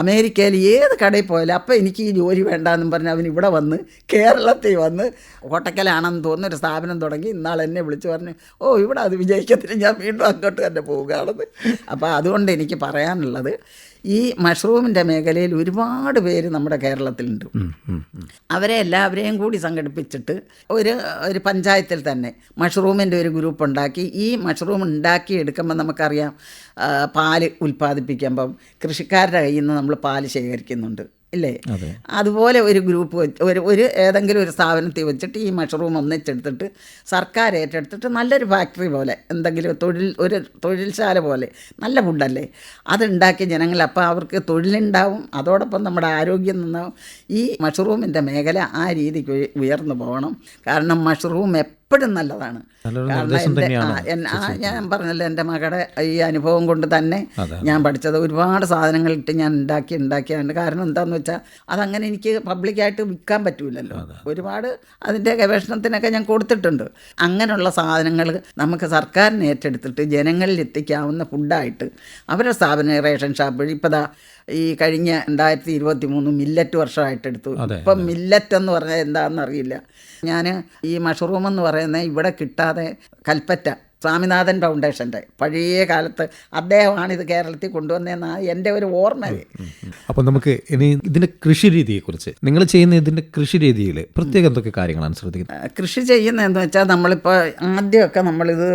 അമേരിക്കയിൽ ഏത് കടയിൽ പോയാലും അപ്പം എനിക്ക് ഈ ജോലി വേണ്ടെന്നും പറഞ്ഞ് അവൻ ഇവിടെ വന്ന് കേരളത്തിൽ വന്ന് കോട്ടക്കലാണെന്ന് തോന്നുന്ന ഒരു സ്ഥാപനം തുടങ്ങി ഇന്നാൾ എന്നെ വിളിച്ച് പറഞ്ഞു ഓ ഇവിടെ അത് വിജയിക്കത്തില്ല ഞാൻ വീണ്ടും അങ്ങോട്ട് തന്നെ പോവുകയാണെന്ന്. അപ്പോൾ അതുകൊണ്ട് എനിക്ക് പറയാനുള്ളത് ഈ മഷ്റൂമിന്റെ മേഖലയിൽ ഒരുപാട് പേര് നമ്മുടെ കേരളത്തിലുണ്ട്. അവരെ എല്ലാവരെയും കൂടി സംഘടിപ്പിച്ചിട്ട് ഒരു ഒരു പഞ്ചായത്തിൽ തന്നെ മഷ്റൂമിന്റെ ഒരു ഗ്രൂപ്പ് ഉണ്ടാക്കി. ഈ മഷ്റൂം ഉണ്ടാക്കി എടുക്കുമ്പോൾ നമുക്കറിയാം പാൽ ഉൽപ്പാദിപ്പിക്കുമ്പം കൃഷിക്കാരുടെ കയ്യിൽ നിന്ന് നമ്മൾ പാൽ ശേഖരിക്കുന്നുണ്ട്. ഇല്ലേ? അതുപോലെ ഒരു ഗ്രൂപ്പ് വെച്ച് ഒരു ഒരു ഏതെങ്കിലും ഒരു സ്ഥാപനത്തിൽ വെച്ചിട്ട് ഈ മഷ്റൂം ഒന്നിച്ചെടുത്തിട്ട് സർക്കാർ ഏറ്റെടുത്തിട്ട് നല്ലൊരു ഫാക്ടറി പോലെ എന്തെങ്കിലും തൊഴിൽ ഒരു തൊഴിൽശാല പോലെ നല്ല ഫുഡല്ലേ അതുണ്ടാക്കി ജനങ്ങൾ അപ്പോൾ അവർക്ക് തൊഴിലുണ്ടാവും. അതോടൊപ്പം നമ്മുടെ ആരോഗ്യം നന്നാവും. ഈ മഷ്റൂമിന്റെ മേഖല ആ രീതിക്ക് ഉയ- ഉയർന്നു പോകണം. കാരണം മഷ്റൂം എപ്പോഴും നല്ലതാണ്. ഞാൻ പറഞ്ഞല്ലോ എന്റെ മകളുടെ ഈ അനുഭവം കൊണ്ട് തന്നെ ഞാൻ പഠിച്ചത് ഒരുപാട് സാധനങ്ങൾ ഇട്ട് ഞാൻ ഉണ്ടാക്കി ഉണ്ടാക്കിയാണ് കാരണം എന്താണെന്ന് വെച്ചാൽ അതങ്ങനെ എനിക്ക് പബ്ലിക്കായിട്ട് വിൽക്കാൻ പറ്റൂലല്ലോ. ഒരുപാട് അതിന്റെ ഗവേഷണത്തിനൊക്കെ ഞാൻ കൊടുത്തിട്ടുണ്ട്. അങ്ങനെയുള്ള സാധനങ്ങൾ നമുക്ക് സർക്കാരിന് ഏറ്റെടുത്തിട്ട് ജനങ്ങളിൽ എത്തിക്കാവുന്ന ഫുഡായിട്ട് അവരുടെ സ്ഥാപനം റേഷൻ ഷാപ്പ് വഴി ഇപ്പോൾ ദാ ഈ കഴിഞ്ഞ രണ്ടായിരത്തി ഇരുപത്തി മൂന്ന് മില്ലറ്റ് വർഷമായിട്ടെടുത്തു ഇപ്പം മില്ലറ്റ് എന്ന് പറഞ്ഞാൽ എന്താണെന്ന് അറിയില്ല. ഞാൻ ഈ മഷ്റൂം എന്ന് പറയുന്നത് ഇവിടെ കിട്ടാതെ കൽപ്പറ്റ. സ്വാമിനാഥൻ ഫൗണ്ടേഷന്റെ പഴയ കാലത്ത് അദ്ദേഹമാണ് ഇത് കേരളത്തിൽ കൊണ്ടുവന്നതെന്നാണ് എന്റെ ഒരു ഓർമ്മ. അപ്പോൾ നമുക്ക് ഇനി ഇതിന്റെ കൃഷി രീതിയെക്കുറിച്ച് നിങ്ങൾ ചെയ്യുന്ന ഇതിന്റെ കൃഷി രീതിയിൽ പ്രത്യേകം എന്തൊക്കെ കാര്യങ്ങളാണ് ശ്രദ്ധിക്കുന്നത്? കൃഷി ചെയ്യുന്നതെന്ന് വെച്ചാൽ നമ്മളിപ്പോൾ ആദ്യമൊക്കെ നമ്മളിത്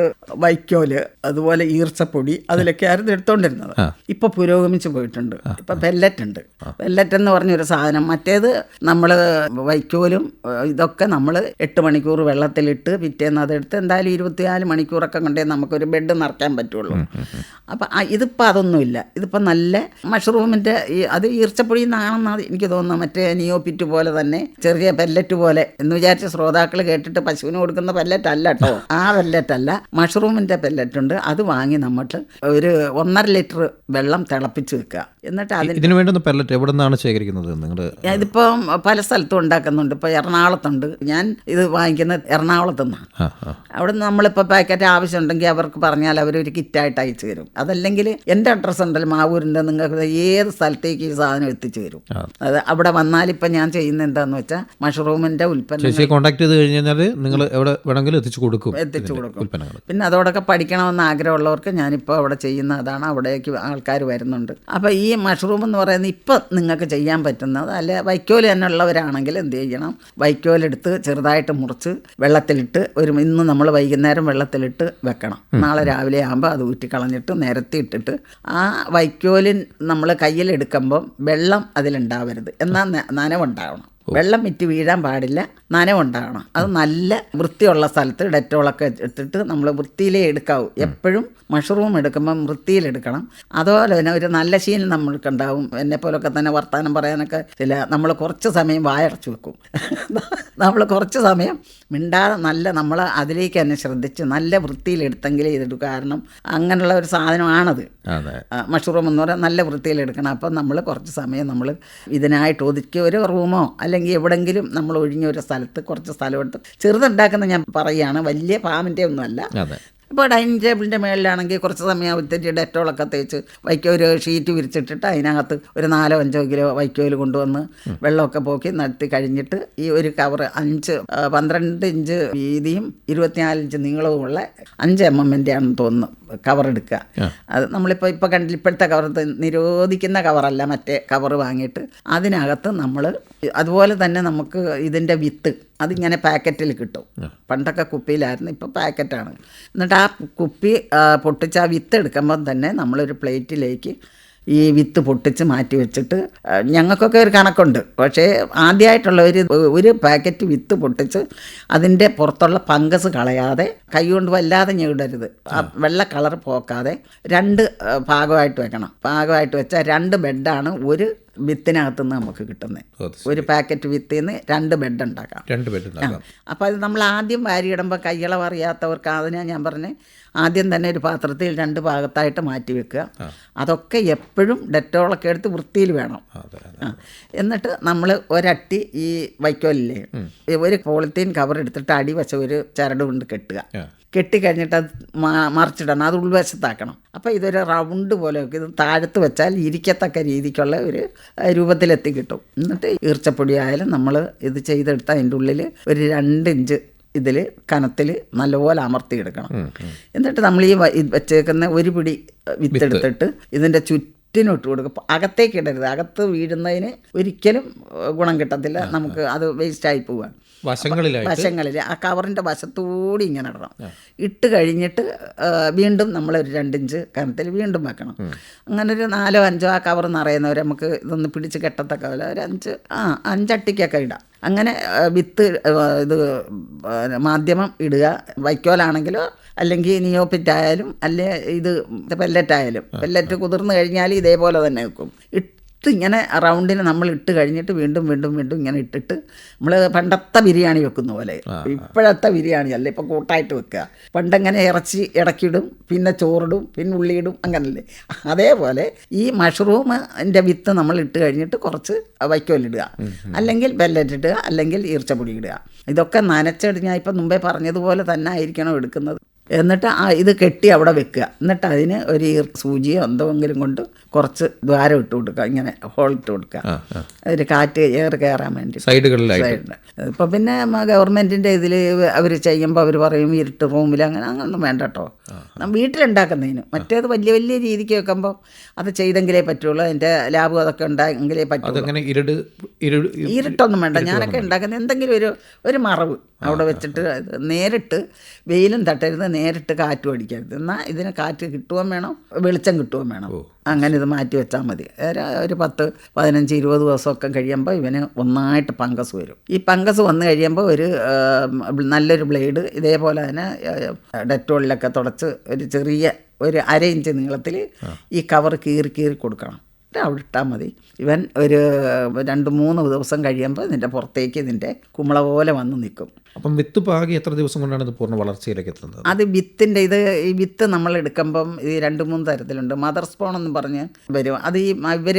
വൈക്കോൽ അതുപോലെ ഈർച്ചപ്പൊടി അതിലൊക്കെ ആയിരുന്നു എടുത്തോണ്ടിരുന്നത്. ഇപ്പം പുരോഗമിച്ച് പോയിട്ടുണ്ട്. ഇപ്പം പെല്ലറ്റ് ഉണ്ട് പെല്ലറ്റ് എന്ന് പറഞ്ഞൊരു സാധനം. മറ്റേത് നമ്മൾ വൈക്കോലും ഇതൊക്കെ നമ്മൾ എട്ട് മണിക്കൂർ വെള്ളത്തിലിട്ട് പിറ്റേന്ന് അതെടുത്ത് എന്തായാലും ഇരുപത്തിനാല് മണിക്കൂറൊക്കെ കൊണ്ടേ നമുക്കൊരു ബെഡ് നിറയ്ക്കാൻ പറ്റുള്ളൂ. അപ്പം ഇതിപ്പോൾ അതൊന്നുമില്ല. ഇതിപ്പോൾ നല്ല മഷ്റൂമിന്റെ ഈ അത് ഈർച്ചപ്പൊടി നിന്നാണെന്നാണ് എനിക്ക് തോന്നുന്നത്. മറ്റേ നിയോപിറ്റ് പോലെ തന്നെ ചെറിയ പെല്ലറ്റ് പോലെ എന്ന് വിചാരിച്ച ശ്രോതാക്കൾ കേട്ടിട്ട് പശുവിന് കൊടുക്കുന്ന പെല്ലറ്റ് അല്ല കേട്ടോ ആ പെല്ലറ്റ് അല്ല. മഷ്റൂമിന്റെ പെല്ലറ്റ് ഉണ്ട്. അത് വാങ്ങി നമ്മൾ ഒരു ഒന്നര ലിറ്റർ വെള്ളം തിളപ്പിച്ച് വെക്കുക. എന്നിട്ട് അതിന് വേണ്ടി വേണ്ടുന്ന പെല്ലറ്റ് എവിടെ നിന്നാണ് ശേഖരിക്കുന്നത് നിങ്ങൾ ഇതിപ്പം പല സ്ഥലത്തും ഉണ്ടാക്കുന്നുണ്ട്. ഇപ്പോൾ എറണാകുളത്തുണ്ട്. ഞാൻ ഇത് വാങ്ങിക്കുന്നത് എറണാകുളത്തു നിന്നാണ് ആ ആ. അവിടെ നമ്മളിപ്പോൾ പാക്കറ്റ് ആവശ്യമുണ്ടെങ്കിൽ അവർക്ക് പറഞ്ഞാൽ അവർ ഒരു കിറ്റായിട്ട് അയച്ചു തരും. അതല്ലെങ്കിൽ എന്റെ അഡ്രസ്സ് ഉണ്ടല്ലോ മാവൂരിന്റെ നിങ്ങൾക്ക് ഏത് സ്ഥലത്തേക്ക് ഈ സാധനം എത്തിച്ചു തരും. അത് അവിടെ വന്നാൽ ഇപ്പം ഞാൻ ചെയ്യുന്ന എന്താണെന്ന് വെച്ചാൽ മഷ്റൂമിന്റെ ഉൽപ്പന്നം കോൺടാക്ട് ചെയ്ത് കഴിഞ്ഞ് കഴിഞ്ഞാൽ നിങ്ങൾ എവിടെ വേണമെങ്കിലും എത്തിച്ചു കൊടുക്കും എത്തിച്ചു കൊടുക്കും. പിന്നെ അതോടൊക്കെ പഠിക്കണമെന്ന് ആഗ്രഹമുള്ളവർക്ക് ഞാനിപ്പോൾ അവിടെ ചെയ്യുന്ന അതാണ് അവിടേക്ക് ആൾക്കാർ വരുന്നുണ്ട്. അപ്പോൾ ഈ മഷ്റൂം എന്ന് പറയുന്നത് ഇപ്പം നിങ്ങൾക്ക് ചെയ്യാൻ പറ്റുന്നത് അല്ല വൈക്കോൽ തന്നെ ഉള്ളവരാണെങ്കിൽ എന്ത് ചെയ്യണം? വൈക്കോലെടുത്ത് ചെറുതായിട്ട് മുറിച്ച് വെള്ളത്തിലിട്ട് ഒരു ഇന്ന് നമ്മൾ വൈകുന്നേരം വെള്ളത്തിലിട്ട് വെക്കണം. നാളെ രാവിലെ ആകുമ്പോൾ അത് ഊറ്റി കളഞ്ഞിട്ട് നിരത്തി ഇട്ടിട്ട് ആ വൈക്കോലിൻ നമ്മൾ കയ്യിലെടുക്കുമ്പം വെള്ളം അതിലുണ്ടാവരുത്. എന്നാൽ നനവുണ്ടാവണം. വെള്ളം വിറ്റ് വീഴാൻ പാടില്ല നനവുണ്ടാകണം അത് നല്ല വൃത്തിയുള്ള സ്ഥലത്ത് ഡെറ്റോളൊക്കെ ഇട്ടിട്ട് നമ്മൾ വൃത്തിയിലേ എടുക്കാവൂ. എപ്പോഴും മഷ്റൂം എടുക്കുമ്പം വൃത്തിയിലെടുക്കണം അതുപോലെ തന്നെ ഒരു നല്ല ശീലം നമ്മൾക്കുണ്ടാവും. എന്നെ പോലൊക്കെ തന്നെ വർത്തമാനം പറയാനൊക്കെ ചില നമ്മൾ കുറച്ച് സമയം വായടച്ചു വെക്കും. നമ്മൾ കുറച്ച് സമയം മിണ്ടാതെ നല്ല നമ്മൾ അതിലേക്ക് തന്നെ ശ്രദ്ധിച്ച് നല്ല വൃത്തിയിലെടുത്തെങ്കിലേ ഇതെടുക്കൂ കാരണം അങ്ങനെയുള്ള ഒരു സാധനമാണത്. മഷ്റൂം എന്ന് പറയാൻ നല്ല വൃത്തിയിലെടുക്കണം അപ്പം നമ്മൾ കുറച്ച് സമയം നമ്മൾ ഇതിനായിട്ട് ഒതുക്കി ഒരു റൂമോ അല്ലെങ്കിൽ എവിടെങ്കിലും നമ്മൾ ഒഴിഞ്ഞ ഒരു സ്ഥലത്ത് കുറച്ച് സ്ഥലം എടുത്ത് ചെറുതുണ്ടാക്കുന്ന ഞാൻ പറയുകയാണ് വലിയ ഫാമിന്റെ ഒന്നുമല്ല. ഇപ്പോൾ ഡൈനിങ് ടേബിളിന്റെ മേളിലാണെങ്കിൽ കുറച്ച് സമയം ഒത്തിരി ഡെറ്റോളൊക്കെ തേച്ച് വൈക്കോൽ ഷീറ്റ് വിരിച്ചിട്ടിട്ട് അതിനകത്ത് ഒരു നാലോ അഞ്ചോ കിലോ വൈക്കോൽ കൊണ്ടുവന്ന് വെള്ളമൊക്കെ പോക്കി നടത്തി കഴിഞ്ഞിട്ട് ഈ ഒരു കവർ അഞ്ച് പന്ത്രണ്ട് ഇഞ്ച് വീതിയും ഇരുപത്തിനാല് ഇഞ്ച് നീളവുമുള്ള അഞ്ച് എം എമ്മിന്റെ ആണെന്ന് തോന്നുന്നു കവർ എടുക്കുക. അത് നമ്മളിപ്പോൾ ഇപ്പോൾ കണ്ടില്ല ഇപ്പോഴത്തെ കവർ നിരോധിക്കുന്ന കവറല്ല മറ്റേ കവർ വാങ്ങിയിട്ട്. അതിനകത്ത് നമ്മൾ അതുപോലെ തന്നെ നമുക്ക് ഇതിന്റെ വിത്ത് അതിങ്ങനെ പാക്കറ്റിൽ കിട്ടും. പണ്ടൊക്കെ കുപ്പിയിലായിരുന്നു ഇപ്പോൾ പാക്കറ്റാണ്. എന്നിട്ട് ആ കുപ്പി പൊട്ടിച്ച് ആ വിത്ത് എടുക്കുമ്പം തന്നെ നമ്മളൊരു പ്ലേറ്റിലേക്ക് ഈ വിത്ത് പൊട്ടിച്ച് മാറ്റി വെച്ചിട്ട് ഞങ്ങൾക്കൊക്കെ ഒരു കണക്കുണ്ട്. പക്ഷേ ആദ്യമായിട്ടുള്ള ഒരു ഒരു പാക്കറ്റ് വിത്ത് പൊട്ടിച്ച് അതിന്റെ പുറത്തുള്ള പങ്കസ് കളയാതെ കൈകൊണ്ട് വല്ലാതെ ഞെടരുത്. ആ വെള്ള കളർ പോക്കാതെ രണ്ട് ഭാഗമായിട്ട് വെക്കണം. ഭാഗമായിട്ട് വെച്ചാൽ രണ്ട് ബെഡാണ് ഒരു വിത്തിനകത്തുനിന്ന് നമുക്ക് കിട്ടുന്നത് ഒരു പാക്കറ്റ് വിത്തിൽ നിന്ന് രണ്ട് ബെഡ് ഉണ്ടാക്കാം. രണ്ട് ബെഡ് ഉണ്ടാക്കാം. അപ്പോൾ അത് നമ്മൾ ആദ്യം വാരിയിടുമ്പോൾ കയ്യളവ് അറിയാത്തവർക്ക് അതിനെ ഞാൻ പറഞ്ഞ് ആദ്യം തന്നെ ഒരു പാത്രത്തിൽ രണ്ട് ഭാഗത്തായിട്ട് മാറ്റി വെക്കുക. അതൊക്കെ എപ്പോഴും ഡെറ്റോളൊക്കെ എടുത്ത് വൃത്തിയിൽ വേണം. എന്നിട്ട് നമ്മൾ ഒരട്ടി ഈ വൈക്കോലില്ലേ ഒരു പോളിത്തീൻ കവർ എടുത്തിട്ട് അടിവശം ഒരു ചരട് കൊണ്ട് കെട്ടുക. കെട്ടിക്കഴിഞ്ഞിട്ട് അത് മറിച്ചിടണം. അത് ഉൾവശത്താക്കണം. അപ്പോൾ ഇതൊരു റൗണ്ട് പോലെ ഒക്കെ ഇത് താഴത്ത് വെച്ചാൽ ഇരിക്കത്തക്ക രീതിക്കുള്ള ഒരു രൂപത്തിലെത്തി കിട്ടും. എന്നിട്ട് ഈർച്ചപ്പൊടി ആയാലും നമ്മൾ ഇത് ചെയ്തെടുത്ത് അതിന്റെ ഉള്ളിൽ ഒരു രണ്ട് ഇഞ്ച് ഇതിൽ കനത്തിൽ നല്ലപോലെ അമർത്തിയെടുക്കണം. എന്നിട്ട് നമ്മൾ ഈ വെച്ചേക്കുന്ന ഒരു പിടി വിത്തെടുത്തിട്ട് ഇതിന്റെ ചുറ്റിനും ഇട്ട് കൊടുക്കും അകത്തേക്ക് ഇടരുത്. അകത്ത് വീഴുന്നതിന് ഒരിക്കലും ഗുണം കിട്ടത്തില്ല. നമുക്ക് അത് വേസ്റ്റായി പോവാണ്. വശങ്ങളിലായി വശങ്ങളിൽ ആ കവറിന്റെ വശത്തൂടി ഇങ്ങനെ ഇടണം. ഇട്ട് കഴിഞ്ഞിട്ട് വീണ്ടും നമ്മൾ ഒരു രണ്ടിഞ്ച് കനത്തിൽ വീണ്ടും വെക്കണം. അങ്ങനെ ഒരു നാലോ അഞ്ചോ ആ കവർ നിറയുന്നവർ നമുക്ക് ഇതൊന്ന് പിടിച്ച് കെട്ടത്തക്ക പോലെ ഒരു അഞ്ച് ആ അഞ്ചട്ടിക്കൊക്കെ ഇടാം. അങ്ങനെ വിത്ത് ഇത് മാധ്യമം ഇടുക. വൈക്കോലാണെങ്കിലോ അല്ലെങ്കിൽ നിയോപ്പിറ്റായാലും അല്ലെ ഇത് പെല്ലറ്റായാലും. പെല്ലറ്റ് കുതിർന്നു കഴിഞ്ഞാൽ ഇതേപോലെ തന്നെ വെക്കും ഇട്ട് ഇങ്ങനെ റൗണ്ടിന് നമ്മൾ ഇട്ട് കഴിഞ്ഞിട്ട് വീണ്ടും വീണ്ടും വീണ്ടും ഇങ്ങനെ ഇട്ടിട്ട് നമ്മൾ പണ്ടത്തെ ബിരിയാണി വെക്കുന്ന പോലെ. ഇപ്പോഴത്തെ ബിരിയാണി അല്ല? ഇപ്പം കൂട്ടായിട്ട് വെക്കുക. പണ്ടങ്ങനെ ഇറച്ചി ഇടക്കിടും പിന്നെ ചോറിടും പിന്നെ ഉള്ളിയിടും അങ്ങനല്ലേ? അതേപോലെ ഈ മഷ്റൂമിന്റെ വിത്ത് നമ്മൾ ഇട്ട് കഴിഞ്ഞിട്ട് കുറച്ച് വൈക്കോലിടുക. അല്ലെങ്കിൽ ബെല്ലറ്റ് ഇടുക അല്ലെങ്കിൽ ഈർച്ചപ്പൊടി ഇടുക. ഇതൊക്കെ നനച്ചിട്ട് ഞാൻ ഇപ്പം മുമ്പേ പറഞ്ഞതുപോലെ തന്നെ ആയിരിക്കണം എടുക്കുന്നത്. എന്നിട്ട് ആ ഇത് കെട്ടി അവിടെ വെക്കുക. എന്നിട്ട് അതിന് ഒരു ഈർ സൂചിയോ എന്തെങ്കിലും കൊണ്ട് കുറച്ച് ദ്വാരം ഇട്ട് കൊടുക്കുക. ഇങ്ങനെ ഹോൾ ഇട്ട് കൊടുക്കുക. അതിന് കാറ്റ് ഏർ കയറാൻ വേണ്ടി. സൈഡുകളിൽ സൈഡിൽ ഇപ്പം പിന്നെ ഗവൺമെന്റിന്റെ ഇതിൽ അവർ ചെയ്യുമ്പോൾ അവർ പറയും ഇരുട്ട് റൂമിൽ അങ്ങനെ അങ്ങനൊന്നും വേണ്ട കേട്ടോ വീട്ടിലുണ്ടാക്കുന്നതിന്. മറ്റേത് വലിയ വലിയ രീതിക്ക് വെക്കുമ്പോൾ അത് ചെയ്തെങ്കിലേ പറ്റുള്ളൂ. അതിന്റെ ലാഭം അതൊക്കെ ഉണ്ടായെങ്കിലേ പറ്റുള്ളൂ. ഇരുട്ടൊന്നും വേണ്ട. ഞാനൊക്കെ ഉണ്ടാക്കുന്ന എന്തെങ്കിലും ഒരു ഒരു മറവ് അവിടെ വെച്ചിട്ട് നേരിട്ട് വെയിലും തട്ടരുത്. നേരിട്ട് കാറ്റ് അടിക്കരുത് എന്നാൽ ഇതിന് കാറ്റ് കിട്ടുകയും വേണം വെളിച്ചം കിട്ടുകയും വേണം. അങ്ങനെ ഇത് മാറ്റി വെച്ചാൽ മതി. ഒരു- പത്ത് പതിനഞ്ച് ഇരുപത് ദിവസമൊക്കെ കഴിയുമ്പോൾ ഇവന് ഒന്നായിട്ട് പങ്കസ് വരും. ഈ പങ്കസ് വന്നു കഴിയുമ്പോൾ ഒരു നല്ലൊരു ബ്ലേഡ് ഇതേപോലെ തന്നെ ഡെറ്റോളിലൊക്കെ തുടച്ച് ഒരു ചെറിയ ഒരു അര ഇഞ്ച് നീളത്തിൽ ഈ കവർ കീറി കീറി കൊടുക്കണം. അവിടെ ഇട്ടാൽ മതി. ഇവൻ ഒരു രണ്ട് മൂന്ന് ദിവസം കഴിയുമ്പോൾ ഇതിന്റെ പുറത്തേക്ക് ഇതിന്റെ കുമ്പള പോലെ വന്ന് നിൽക്കും. അപ്പം വിത്ത് പാകി എത്ര ദിവസം കൊണ്ടാണ് ഇത് പൂർണ വളർച്ചയിലേക്ക് എത്തുന്നത്? അത് വിത്തിന്റെ ഇത് ഈ വിത്ത് നമ്മൾ എടുക്കുമ്പം ഈ രണ്ട് മൂന്ന് തരത്തിലുണ്ട്. മദർ സ്പോൺ എന്ന് പറഞ്ഞ് വരും. അത് ഈ ഇവർ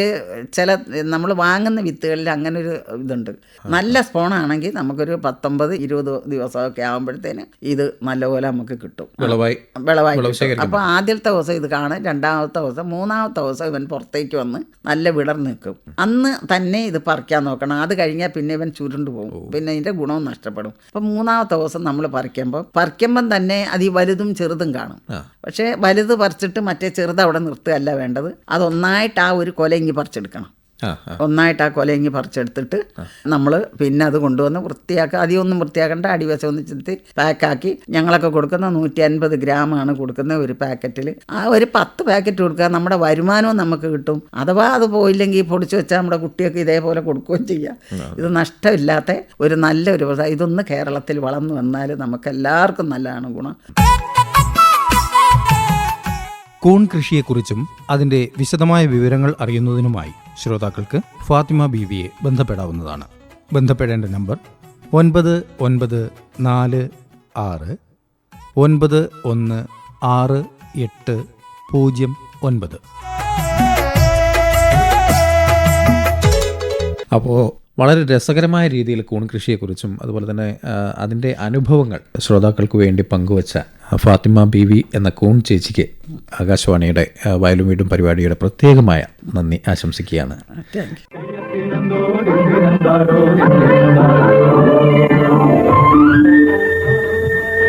ചില നമ്മൾ വാങ്ങുന്ന വിത്തുകളിൽ അങ്ങനെ ഒരു ഇതുണ്ട് നല്ല സ്പോൺ ആണെങ്കിൽ നമുക്കൊരു പത്തൊമ്പത് ഇരുപത് ദിവസമൊക്കെ ആകുമ്പോഴത്തേന് ഇത് നല്ലപോലെ നമുക്ക് കിട്ടും. വിളവായി വിളവായി അപ്പോൾ ആദ്യത്തെ ദിവസം ഇത് കാണും രണ്ടാമത്തെ ദിവസം മൂന്നാമത്തെ ദിവസം ഇവൻ പുറത്തേക്ക് വന്ന് നല്ല വിളർ നിൽക്കും. അന്ന് തന്നെ ഇത് പറിക്കാൻ നോക്കണം. അത് കഴിഞ്ഞാൽ പിന്നെ ഇവൻ ചുരുണ്ടു പോകും. പിന്നെ ഇതിന്റെ ഗുണവും നഷ്ടപ്പെടും. അപ്പം മൂന്നാമത്തെ ദിവസം നമ്മൾ പറിക്കുമ്പോൾ പറിക്കുമ്പം തന്നെ അത് ഈ വലുതും ചെറുതും കാണും. പക്ഷേ വലുത് പറിച്ചിട്ട് മറ്റേ ചെറുത് അവിടെ നിർത്തുകയല്ല വേണ്ടത്. അതൊന്നായിട്ട് ആ ഒരു കൊല ഇങ്ങി പറിച്ചെടുക്കണം. ഒന്നായിട്ട് ആ കൊലയങ്ങി പറിച്ചെടുത്തിട്ട് നമ്മൾ പിന്നെ അത് കൊണ്ടുവന്ന് വൃത്തിയാക്കുക അധികം ഒന്നും വൃത്തിയാക്കേണ്ട. അടിവശം ഒന്ന് ചെത്തി പാക്കാക്കി ഞങ്ങളൊക്കെ കൊടുക്കുന്ന നൂറ്റി അൻപത് ഗ്രാമാണ് കൊടുക്കുന്ന ഒരു പാക്കറ്റിൽ ആ ഒരു പത്ത് പാക്കറ്റ് കൊടുക്കുക നമ്മുടെ വരുമാനവും നമുക്ക് കിട്ടും. അഥവാ അത് പോയില്ലെങ്കിൽ പൊടിച്ചു വെച്ചാൽ നമ്മുടെ കുട്ടിയൊക്കെ ഇതേപോലെ കൊടുക്കുകയും ചെയ്യാം. ഇത് നഷ്ടമില്ലാത്ത ഒരു നല്ലൊരു. ഇതൊന്ന് കേരളത്തിൽ വളർന്നു വന്നാൽ നമുക്ക് എല്ലാവർക്കും നല്ലതാണ് ഗുണം. കൂൺ കൃഷിയെക്കുറിച്ചും അതിന്റെ വിശദമായ വിവരങ്ങൾ അറിയുന്നതിനുമായി ശ്രോതാക്കൾക്ക് ഫാത്തിമ ബീവിയെ ബന്ധപ്പെടാവുന്നതാണ്. ബന്ധപ്പെടേണ്ട നമ്പർ ഒൻപത് ഒൻപത് നാല് ആറ് ഒൻപത് ഒന്ന് ആറ് എട്ട് പൂജ്യം ഒൻപത്. അപ്പോൾ വളരെ രസകരമായ രീതിയിൽ കൂൺ കൃഷിയെക്കുറിച്ചും അതുപോലെ തന്നെ അതിന്റെ അനുഭവങ്ങൾ ശ്രോതാക്കൾക്ക് വേണ്ടി പങ്കുവച്ച ഫാത്തിമ ബി വി എന്ന കൂൺ ചേച്ചിക്ക് ആകാശവാണിയുടെ വയലും വീടും പരിപാടിയുടെ പ്രത്യേകമായ നന്ദി ആശംസിക്കുകയാണ്.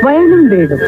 വയലും വീടും.